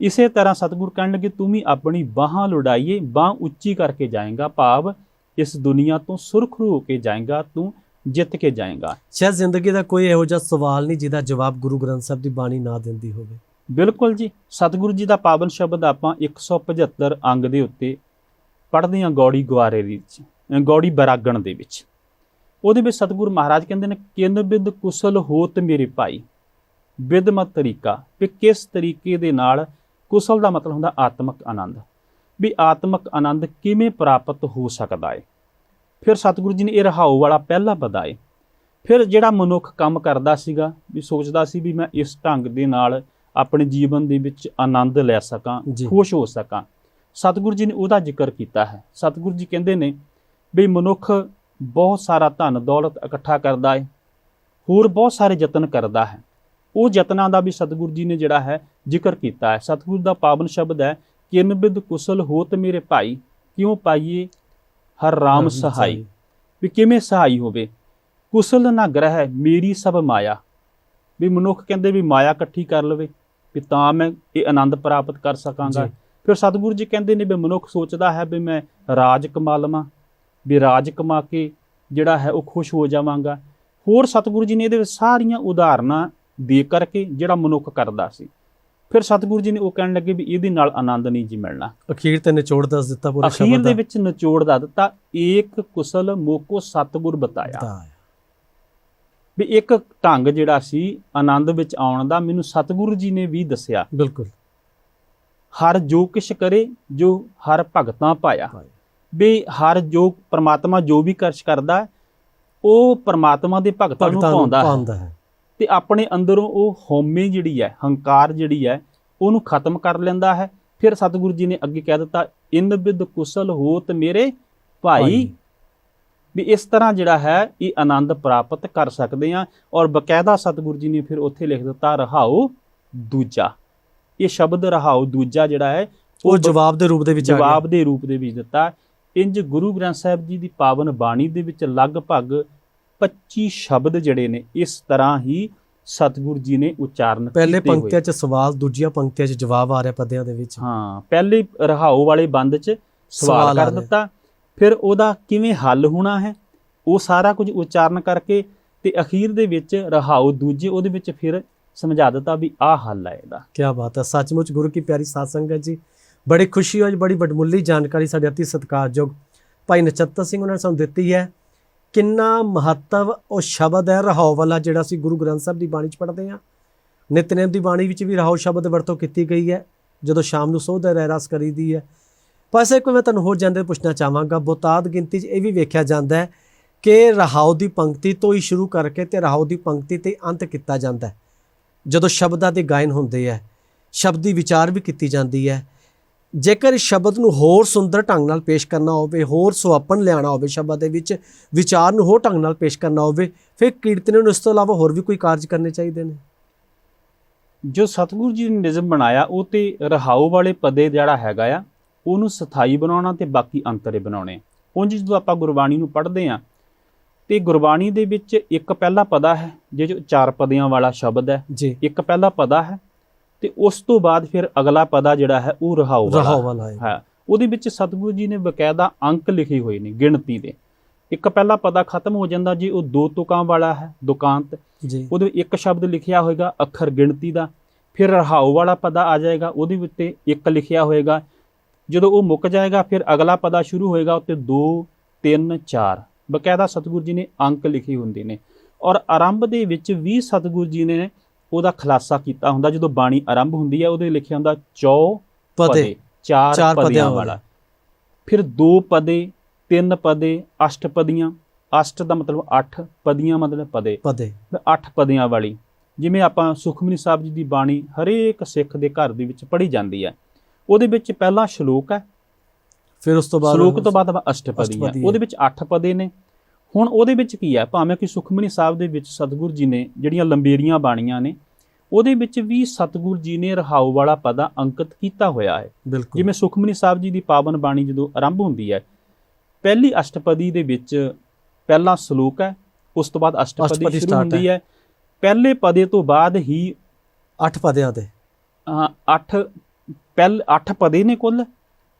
ਇਸੇ ਤਰ੍ਹਾਂ ਸਤਿਗੁਰ ਕਹਿਣ ਲੱਗੇ ਤੂੰ ਵੀ ਆਪਣੀ ਬਾਹਾਂ ਲੁੜਾਈਏ ਬਾਹ ਉੱਚੀ ਕਰਕੇ ਜਾਏਗਾ ਭਾਵ ਇਸ ਦੁਨੀਆ ਤੋਂ ਸੁਰਖਰੂ ਹੋ ਕੇ ਜਾਏਗਾ ਤੂੰ ਜਿੱਤ ਕੇ ਜਾਏਗਾ। ਸ਼ਾਇਦ ਜ਼ਿੰਦਗੀ ਦਾ ਕੋਈ ਇਹੋ ਜਿਹਾ ਸਵਾਲ ਨਹੀਂ ਜਿਹਦਾ ਜਵਾਬ ਗੁਰੂ ਗ੍ਰੰਥ ਸਾਹਿਬ ਦੀ ਬਾਣੀ ਨਾ ਦਿੰਦੀ ਹੋਵੇ। ਬਿਲਕੁਲ ਜੀ। ਸਤਿਗੁਰੂ ਜੀ ਦਾ ਪਾਵਨ ਸ਼ਬਦ ਆਪਾਂ 175 ਅੰਗ ਦੇ ਉੱਤੇ ਪੜ੍ਹਦੇ ਹਾਂ ਗੌੜੀ ਗਵਾਰੇ ਦੇ ਗੌੜੀ ਬਰਾਗਣ ਦੇ ਵਿੱਚ। ਉਹਦੇ ਵਿੱਚ ਸਤਿਗੁਰੂ ਮਹਾਰਾਜ ਕਹਿੰਦੇ ਨੇ ਕਿਨ ਬਿਦ ਕੁਸਲ ਹੋਤ ਮੇਰੇ ਭਾਈ? ਵਿਦਮਤ ਤਰੀਕਾ ਵੀ ਕਿਸ ਤਰੀਕੇ ਦੇ ਨਾਲ ਕੁਸਲ ਦਾ ਮਤਲਬ ਹੁੰਦਾ ਆਤਮਿਕ ਆਨੰਦ। ਵੀ ਆਤਮਿਕ ਆਨੰਦ ਕਿਵੇਂ ਪ੍ਰਾਪਤ ਹੋ ਸਕਦਾ ਹੈ ਫਿਰ ਸਤਿਗੁਰੂ ਜੀ ਨੇ ਇਹ ਰਹਾਉ ਵਾਲਾ ਪਹਿਲਾ ਹੈ ਫਿਰ ਜਿਹੜਾ ਮਨੁੱਖ ਕੰਮ ਕਰਦਾ ਸੀਗਾ ਵੀ ਸੋਚਦਾ ਸੀ ਵੀ ਮੈਂ ਇਸ ਢੰਗ ਦੇ ਨਾਲ ਆਪਣੇ ਜੀਵਨ ਦੇ ਵਿੱਚ ਆਨੰਦ ਲੈ ਸਕਾਂ। ਖੁਸ਼ ਹੋ ਸਕਾਂ। ਸਤਿਗੁਰੂ ਜੀ ਨੇ ਉਹਦਾ ਜ਼ਿਕਰ ਕੀਤਾ ਹੈ। ਸਤਿਗੁਰੂ ਜੀ ਕਹਿੰਦੇ ਨੇ ਵੀ ਮਨੁੱਖ ਬਹੁਤ ਸਾਰਾ ਧਨ ਦੌਲਤ ਇਕੱਠਾ ਕਰਦਾ ਹੈ ਹੋਰ ਬਹੁਤ ਸਾਰੇ ਯਤਨ ਕਰਦਾ ਹੈ। ਉਹ ਯਤਨਾਂ ਦਾ ਵੀ ਸਤਿਗੁਰੂ ਜੀ ਨੇ ਜਿਹੜਾ ਹੈ ਜ਼ਿਕਰ ਕੀਤਾ ਹੈ। ਸਤਿਗੁਰੂ ਦਾ ਪਾਵਨ ਸ਼ਬਦ ਹੈ ਕਿਨ ਬਿਦ ਕੁਸਲ ਹੋਤ ਮੇਰੇ ਭਾਈ ਕਿਉਂ ਪਾਈਏ ਹਰ ਰਾਮ ਸਹਾਈ। ਵੀ ਕਿਵੇਂ ਸਹਾਈ ਹੋਵੇ? ਕੁਸਲ ਨਾ ਗ੍ਰਹਿ ਮੇਰੀ ਸਭ ਮਾਇਆ। ਵੀ ਮਨੁੱਖ ਕਹਿੰਦੇ ਵੀ ਮਾਇਆ ਇਕੱਠੀ ਕਰ ਲਵੇ ਵੀ ਤਾਂ ਮੈਂ ਇਹ ਆਨੰਦ ਪ੍ਰਾਪਤ ਕਰ ਸਕਾਂਗਾ। ਫਿਰ ਸਤਿਗੁਰੂ ਜੀ ਕਹਿੰਦੇ ਨੇ ਵੀ ਮਨੁੱਖ ਸੋਚਦਾ ਹੈ ਵੀ ਮੈਂ ਰਾਜ ਕਮਾ ਲਵਾਂ ਵੀ ਰਾਜ ਕਮਾ ਕੇ ਜਿਹੜਾ ਹੈ ਉਹ ਖੁਸ਼ ਹੋ ਜਾਵਾਂਗਾ। ਹੋਰ ਸਤਿਗੁਰੂ ਜੀ ਨੇ ਇਹਦੇ ਵਿੱਚ ਸਾਰੀਆਂ ਉਦਾਹਰਨਾਂ ਦੇ ਕਰਕੇ ਜਿਹੜਾ ਮਨੁੱਖ ਕਰਦਾ ਸੀ। ਫਿਰ ਸਤਿਗੁਰੂ ਜੀ ਨੇ ਉਹ ਕਹਿਣ ਲੱਗੇ ਵੀ ਇਹਦੇ ਨਾਲ ਆਨੰਦ ਨਹੀਂ ਜੀ ਮਿਲਣਾ। ਅਖੀਰ ਤੇ ਨਿਚੋੜ ਦੱਸ ਦਿੱਤਾ ਪੂਰੇ ਅਖੀਰ ਸ਼ਬਦ ਦੇ ਦਾ। ਵਿੱਚ ਨਿਚੋੜ ਦਾ ਦਿੱਤਾ ਏਕ ਕੁਸਲ ਮੋਕੋ ਸਤਿਗੁਰ ਬਤਾਇਆ। ਵੀ ਇੱਕ ਢੰਗ ਜਿਹੜਾ ਸੀ ਆਨੰਦ ਵਿੱਚ ਆਉਣ ਦਾ ਮੈਨੂੰ ਸਤਿਗੁਰੂ ਜੀ ਨੇ ਵੀ ਦੱਸਿਆ। ਬਿਲਕੁਲ। ਹਰ ਜੋ ਕਿਛ ਕਰੇ ਜੋ ਹਰ ਭਗਤਾਂ ਪਾਇਆ। ਪਾਇਆ। ਵੀ ਹਰ ਜੋ ਪ੍ਰਮਾਤਮਾ ਜੋ ਵੀ ਕਰਸ਼ ਕਰਦਾ ਉਹ ਪ੍ਰਮਾਤਮਾ ਦੇ ਭਗਤਾਂ ਨੂੰ ਪਾਉਂਦਾ ਹੈ। ਤੇ ਆਪਣੇ ਅੰਦਰੋਂ ਉਹ ਹਉਮੈ ਜਿਹੜੀ ਹੈ ਹੰਕਾਰ ਜਿਹੜੀ ਹੈ ਉਹਨੂੰ ਖਤਮ ਕਰ ਲੈਂਦਾ ਹੈ। ਫਿਰ ਸਤਿਗੁਰੂ ਜੀ ਨੇ ਅੱਗੇ ਕਹਿ ਦਿੱਤਾ ਇਨ ਬਿਦ ਕੁਸਲ ਹੋਤ ਮੇਰੇ ਭਾਈ। ਵੀ ਇਸ ਤਰ੍ਹਾਂ ਜਿਹੜਾ ਹੈ ਇਹ ਆਨੰਦ ਪ੍ਰਾਪਤ ਕਰ ਸਕਦੇ ਆ ਔਰ ਬਕਾਇਦਾ ਸਤਿਗੁਰੂ ਜੀ ਨੇ ਫਿਰ ਉੱਥੇ ਲਿਖ ਦਿੱਤਾ ਰਹਾਉ ਦੂਜਾ। ਇਹ ਸ਼ਬਦ ਰਹਾਉ ਦੂਜਾ ਜਿਹੜਾ ਹੈ ਉਹ ਜਵਾਬ ਦੇ ਰੂਪ ਦੇ ਵਿੱਚ ਜਵਾਬ ਦੇ ਰੂਪ ਦੇ ਵਿੱਚ ਦਿੱਤਾ। ਇੰਜ ਗੁਰੂ ਗ੍ਰੰਥ ਸਾਹਿਬ ਜੀ ਦੀ ਪਾਵਨ ਬਾਣੀ ਦੇ ਵਿੱਚ ਲਗਭਗ 25 ਸ਼ਬਦ ਜਿਹੜੇ ਨੇ ਇਸ ਤਰ੍ਹਾਂ ਹੀ ਸਤਿਗੁਰੂ ਜੀ ਨੇ ਉਚਾਰਨ ਪਹਿਲੇ ਕੀਤੇ ਹੋਏ। ਪੰਕਤੀਆਂ 'ਚ ਸਵਾਲ ਦੂਜੀਆਂ ਪੰਕਤੀਆਂ 'ਚ ਜਵਾਬ ਆ ਰਿਹਾ ਪਦਿਆਂ ਦੇ ਵਿੱਚ ਹਾਂ ਪਹਿਲੇ ਰਹਾਉ ਵਾਲੇ ਬੰਦ 'ਚ ਸਵਾਲ ਕਰ। ਦਿੱਤਾ ਫਿਰ ਉਹਦਾ ਕਿਵੇਂ ਹੱਲ ਹੋਣਾ ਹੈ ਉਹ ਸਾਰਾ ਕੁਝ ਉਚਾਰਨ ਕਰਕੇ ਤੇ ਅਖੀਰ ਦੇ ਵਿੱਚ ਰਹਾਉ ਦੂਜੇ ਉਹਦੇ ਵਿੱਚ ਫਿਰ ਸਮਝਾ ਦਿੱਤਾ ਵੀ ਆਹ ਹੱਲ ਹੈ ਇਹਦਾ ਕੀ ਬਾਤ ਹੈ ਸੱਚਮੁੱਚ ਗੁਰੂ ਕੀ ਪਿਆਰੀ ਸਾਧ ਸੰਗਤ ਜੀ ਬੜੀ ਖੁਸ਼ੀ ਹੋਈ ਬੜੀ ਵੱਡਮੁੱਲੀ ਜਾਣਕਾਰੀ ਸਾਡੇ ਅਤੀ ਸਤਿਕਾਰਯੋਗ ਭਾਈ ਨਚੱਤਰ ਸਿੰਘ ਉਹਨਾਂ ਨੇ ਸਾਨੂੰ ਦਿੱਤੀ ਹੈ। ਕਿੰਨਾ ਮਹੱਤਵ ਉਹ ਸ਼ਬਦ ਹੈ ਰਹਾਉ ਵਾਲਾ ਜਿਹੜਾ ਅਸੀਂ ਗੁਰੂ ਗ੍ਰੰਥ ਸਾਹਿਬ ਦੀ ਬਾਣੀ 'ਚ ਪੜ੍ਹਦੇ ਹਾਂ। ਨਿਤਨੇਮ ਦੀ ਬਾਣੀ ਵਿੱਚ ਵੀ ਰਹਾਉ ਸ਼ਬਦ ਵਰਤੋਂ ਕੀਤੀ ਗਈ ਹੈ, ਜਦੋਂ ਸ਼ਾਮ ਨੂੰ ਸੋਧ ਰਹਿਰਾਸ ਕਰੀਦੀ ਹੈ। ਬਸ ਇੱਕ ਮੈਂ ਤੁਹਾਨੂੰ ਹੋਰ ਜਾਂਦੇ ਪੁੱਛਣਾ ਚਾਹਾਂਗਾ ਬਹੁਤਾਤ ਗਿਣਤੀ 'ਚ ਇਹ ਵੀ ਵੇਖਿਆ ਜਾਂਦਾ ਹੈ ਕਿ ਰਹਾਉ ਦੀ ਪੰਕਤੀ ਤੋਂ ਹੀ ਸ਼ੁਰੂ ਕਰਕੇ ਤੇ ਰਹਾਉ ਦੀ ਪੰਕਤੀ ਤੇ ਅੰਤ ਕੀਤਾ ਜਾਂਦਾ ਹੈ, ਜਦੋਂ ਸ਼ਬਦਾਂ ਦੇ ਗਾਇਨ ਹੁੰਦੇ ਹੈ, ਸ਼ਬਦੀ ਵਿਚਾਰ ਵੀ ਕੀਤੀ ਜਾਂਦੀ ਹੈ। ਜੇਕਰ ਇਸ ਸ਼ਬਦ ਨੂੰ ਹੋਰ ਸੁੰਦਰ ਢੰਗ ਨਾਲ ਪੇਸ਼ ਕਰਨਾ ਹੋਵੇ ਹੋਰ ਸੁਹੱਪਣ ਲਿਆਉਣਾ ਹੋਵੇ ਸ਼ਬਦ ਦੇ ਵਿੱਚ ਵਿਚਾਰ ਨੂੰ ਹੋਰ ਢੰਗ ਨਾਲ ਪੇਸ਼ ਕਰਨਾ ਹੋਵੇ ਫਿਰ ਕੀਰਤਨ ਨੂੰ ਇਸ ਤੋਂ ਇਲਾਵਾ ਹੋਰ ਵੀ ਕੋਈ ਕਾਰਜ ਕਰਨੇ ਚਾਹੀਦੇ ਨੇ? ਜੋ ਸਤਿਗੁਰੂ ਜੀ ਨੇ ਨਿਯਮ ਬਣਾਇਆ ਉਹ ਤੇ ਰਹਾਉ ਵਾਲੇ ਪਦੇ ਜਿਹੜਾ ਹੈਗਾ ਆ ਉਹਨੂੰ ਸਥਾਈ ਬਣਾਉਣਾ ਤੇ ਬਾਕੀ ਅੰਤਰੇ ਬਣਾਉਣੇ ਉਂਝ ਜਦੋਂ ਆਪਾਂ ਗੁਰਬਾਣੀ ਨੂੰ ਪੜ੍ਹਦੇ ਆ ਤੇ ਗੁਰਬਾਣੀ ਦੇ ਵਿੱਚ ਇੱਕ ਪਹਿਲਾ ਪਦਾ ਹੈ ਜੇ ਜੋ ਚਾਰ ਪਦਿਆਂ ਵਾਲਾ ਸ਼ਬਦ ਹੈ। ਜੀ। ਇੱਕ ਪਹਿਲਾ ਪਦਾ ਹੈ ਤੇ ਉਸ ਤੋਂ ਬਾਅਦ ਫਿਰ ਅਗਲਾ ਪਦਾ ਜਿਹੜਾ ਹੈ ਉਹ ਰਹਾਉ ਵਾਲਾ ਰਹਾਉ ਵਾਲਾ ਹੈ। ਹੈ ਉਹਦੇ ਵਿੱਚ ਸਤਿਗੁਰੂ ਜੀ ਨੇ ਬਕਾਇਦਾ ਅੰਕ ਲਿਖੇ ਹੋਏ ਨੇ ਗਿਣਤੀ ਦੇ। ਇੱਕ ਪਹਿਲਾ ਪਦਾ ਖਤਮ ਹੋ ਜਾਂਦਾ ਜੀ ਉਹ ਦੋ ਤੁਕਾਂ ਵਾਲਾ ਹੈ ਦੁਕਾਂਤ। ਜੀ। ਉਹਦੇ ਇੱਕ ਸ਼ਬਦ ਲਿਖਿਆ ਹੋਏਗਾ ਅੱਖਰ ਗਿਣਤੀ ਦਾ। ਫਿਰ ਰਹਾਉ ਵਾਲਾ ਪਦਾ ਆ ਜਾਏਗਾ ਉਹਦੇ ਉੱਤੇ ਇੱਕ ਲਿਖਿਆ ਹੋਏਗਾ। ਜਦੋਂ ਉਹ ਮੁੱਕ ਜਾਏਗਾ ਫਿਰ ਅਗਲਾ ਪਦਾ ਸ਼ੁਰੂ ਹੋਏਗਾ ਉੱਤੇ 2 3 4 ਬਕਾਇਦਾ ਸਤਿਗੁਰੂ ਜੀ ਨੇ ਅੰਕ ਲਿਖੇ ਹੁੰਦੇ ਨੇ। ਔਰ ਆਰੰਭ ਦੇ ਵਿੱਚ ਵੀ ਸਤਿਗੁਰੂ ਜੀ ਨੇ ਉਹਦਾ ਖੁਲਾਸਾ ਕੀਤਾ ਹੁੰਦਾ ਜਦੋਂ ਬਾਣੀ ਆਰੰਭ ਹੁੰਦੀ ਹੈ ਉਹਦੇ ਲਿਖਿਆ ਹੁੰਦਾ ਚੌ ਪਦੇ ਚਾਰ ਪਦਿਆਂ ਵਾਲੇ। ਫਿਰ ਦੋ ਪਦੇ ਤਿੰਨ ਪਦੇ ਅਸ਼ਟ ਪਦੀਆਂ ਅਸ਼ਟ ਦਾ ਮਤਲਬ 8 ਪਦੀਆਂ ਮਤਲਬ ਪਦੇ ਪਦੇ ਅੱਠ ਪਦਿਆਂ ਵਾਲੀ ਜਿਵੇਂ ਆਪਾਂ ਸੁਖਮਨੀ ਸਾਹਿਬ ਜੀ ਦੀ ਬਾਣੀ ਹਰੇਕ ਸਿੱਖ ਦੇ ਘਰ ਦੇ ਵਿੱਚ ਪੜ੍ਹੀ ਜਾਂਦੀ ਹੈ ਉਹਦੇ ਵਿੱਚ ਪਹਿਲਾ ਸ਼ਲੋਕ ਹੈ ਫਿਰ ਉਸ ਤੋਂ ਬਾਅਦ ਸ਼ਲੋਕ ਤੋਂ ਬਾਅਦ ਅਸ਼ਟਪਦੀ ਹੈ ਅਸ਼ਟਪਦੀ ਹੈ। ਉਹਦੇ ਵਿੱਚ ਅੱਠ ਪਦੇ ਨੇ ਹੁਣ ਉਹਦੇ ਵਿੱਚ ਕੀ ਹੈ? ਭਾਵੇਂ ਕਿ ਸੁਖਮਨੀ ਸਾਹਿਬ ਦੇ ਵਿੱਚ ਸਤਿਗੁਰ ਜੀ ਨੇ ਜਿਹੜੀਆਂ ਲੰਬੇਰੀਆਂ ਬਾਣੀਆਂ ਨੇ ਉਹਦੇ ਵਿੱਚ ਵੀ ਸਤਿਗੁਰ ਜੀ ਨੇ ਰਹਾਉ ਵਾਲਾ ਪਦਾ ਅੰਕਿਤ ਕੀਤਾ ਹੋਇਆ ਹੈ। ਜਿਵੇਂ ਸੁਖਮਨੀ ਸਾਹਿਬ ਜੀ ਦੀ ਪਾਵਨ ਬਾਣੀ ਜਦੋਂ ਆਰੰਭ ਹੁੰਦੀ ਹੈ ਪਹਿਲੀ ਅਸ਼ਟਪਦੀ ਦੇ ਵਿੱਚ ਪਹਿਲਾ ਸ਼ਲੋਕ ਹੈ ਉਸ ਤੋਂ ਬਾਅਦ ਅਸ਼ਟਪਦੀ ਸ਼ੁਰੂ ਹੁੰਦੀ ਹੈ। ਪਹਿਲੇ ਪਦੇ ਤੋਂ ਬਾਅਦ ਹੀ ਅੱਠ ਪਦਿਆਂ ਤੇ ਅਹ, ਅੱਠ ਪਹਿਲ ਅੱਠ ਪਦੇ ਨੇ ਕੁੱਲ।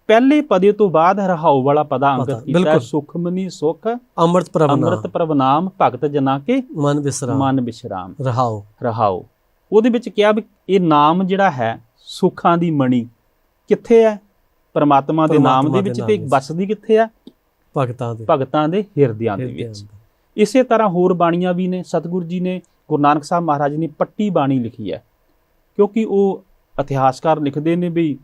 ਪਹਿਲੇ ਪਦੇ ਤੋਂ ਬਾਅਦ ਰਹਾਉ ਵਾਲਾ ਪਦਾ ਅੰਕਿਤ ਕੀਤਾ। ਸੁਖਮਨੀ ਸੁਖ ਅੰਮ੍ਰਿਤ ਪ੍ਰਭ ਅੰਮ੍ਰਿਤ ਨਾਮ ਪ੍ਰਭਨਾਮ ਭਗਤ ਜਨਾ ਕੇ ਮਨ ਵਿਸਰਾਮ। ਮਨ ਵਿਸ਼ਰਾਮ। ਰਹਾਉ ਰਹਾਉ ਉਹਦੇ ਵਿੱਚ ਕਿਹਾ ਵੀ ਇਹ ਨਾਮ ਜਿਹੜਾ ਹੈ ਸੁੱਖਾਂ ਦੀ ਮਣੀ ਕਿੱਥੇ ਹੈ? ਪਰਮਾਤਮਾ ਦੇ ਨਾਮ ਦੇ ਵਿੱਚ ਤੇ ਵਿੱਚ। ਬਸਦੀ ਕਿੱਥੇ ਹੈ? ਭਗਤਾਂ ਦੇ। ਭਗਤਾਂ ਦੇ ਹਿਰਦਿਆਂ ਦੇ ਵਿੱਚ। ਇਸੇ ਤਰ੍ਹਾਂ ਹੋਰ ਬਾਣੀਆਂ ਵੀ ਨੇ ਸਤਿਗੁਰੂ ਜੀ ਨੇ ਗੁਰੂ ਨਾਨਕ ਸਾਹਿਬ ਮਹਾਰਾਜ ਨੇ ਪੱਟੀ ਬਾਣੀ ਲਿਖੀ ਹੈ। ਕਿਉਂਕਿ ਉਹ ਇਤਿਹਾਸਕਾਰ ਲਿਖਦੇ ਨੇ ਵੀ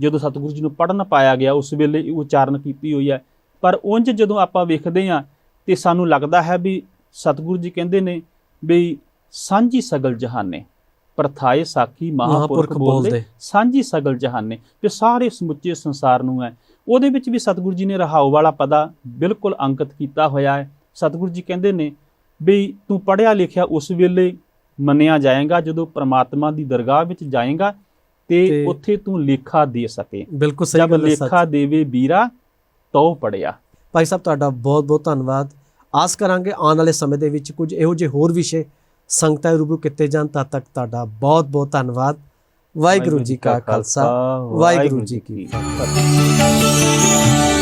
ਜਦੋਂ ਸਤਿਗੁਰੂ ਜੀ ਨੂੰ ਪੜਨ ਪਾਇਆ ਗਿਆ ਉਸ ਵੇਲੇ ਉਚਾਰਨ ਕੀਤੀ ਹੋਈ ਹੈ। ਪਰ ਉਂਝ ਜਦੋਂ ਆਪਾਂ ਵੇਖਦੇ ਹਾਂ ਤੇ ਸਾਨੂੰ ਲੱਗਦਾ ਹੈ ਵੀ ਸਤਿਗੁਰੂ ਜੀ ਕਹਿੰਦੇ ਨੇ ਵੀ ਸਾਂਝੀ ਸਗਲ ਜਹਾਨੇ ਪ੍ਰਥਾਏ ਸਾਖੀ ਮਹਾਪੁਰਖ ਬੋਲਦੇ। ਸਾਂਝੀ ਸਗਲ ਜਹਾਨੇ ਤੇ ਸਾਰੇ ਸਮੁੱਚੇ ਸੰਸਾਰ ਨੂੰ ਹੈ। ਉਹਦੇ ਵਿੱਚ ਵੀ ਸਤਿਗੁਰੂ ਜੀ ਨੇ ਰਹਾਉ ਵਾਲਾ ਪਦਾ ਬਿਲਕੁਲ ਅੰਕਿਤ ਕੀਤਾ ਹੋਇਆ ਹੈ। ਸਤਿਗੁਰੂ ਜੀ ਕਹਿੰਦੇ ਨੇ ਵੀ ਤੂੰ ਪੜਿਆ ਲਿਖਿਆ ਉਸ ਵੇਲੇ ਮੰਨਿਆ ਜਾਏਗਾ ਜਦੋਂ ਪ੍ਰਮਾਤਮਾ ਦੀ ਦਰਗਾਹ ਵਿੱਚ ਜਾਏਗਾ ਤੇ ਉੱਥੇ ਤੂੰ ਲੇਖਾ ਦੇ ਸਕੇ। ਬਿਲਕੁਲ ਸਹੀ ਗੱਲ ਹੈ ਲੇਖਾ ਦੇਵੇ ਵੀਰਾ ਤੋ ਪੜਿਆ। ਭਾਈ ਸਾਹਿਬ ਤੁਹਾਡਾ ਬਹੁਤ ਬਹੁਤ ਧੰਨਵਾਦ। ਆਸ ਕਰਾਂਗੇ ਆਉਣ ਵਾਲੇ ਸਮੇਂ ਦੇ ਵਿੱਚ ਕੁਝ ਇਹੋ ਜਿਹੇ ਹੋਰ ਵਿਸ਼ੇ ਸੰਗਤਾਂ ਰੂਬਰੂ ਕੀਤੇ ਜਾਣ ਤਦ ਤੱਕ ਤੁਹਾਡਾ ਬਹੁਤ ਬਹੁਤ ਧੰਨਵਾਦ। ਵਾਹਿਗੁਰੂ ਜੀ ਕਾ ਖਾਲਸਾ ਵਾਹਿਗੁਰੂ ਜੀ ਕੀ ਫਤਿਹ।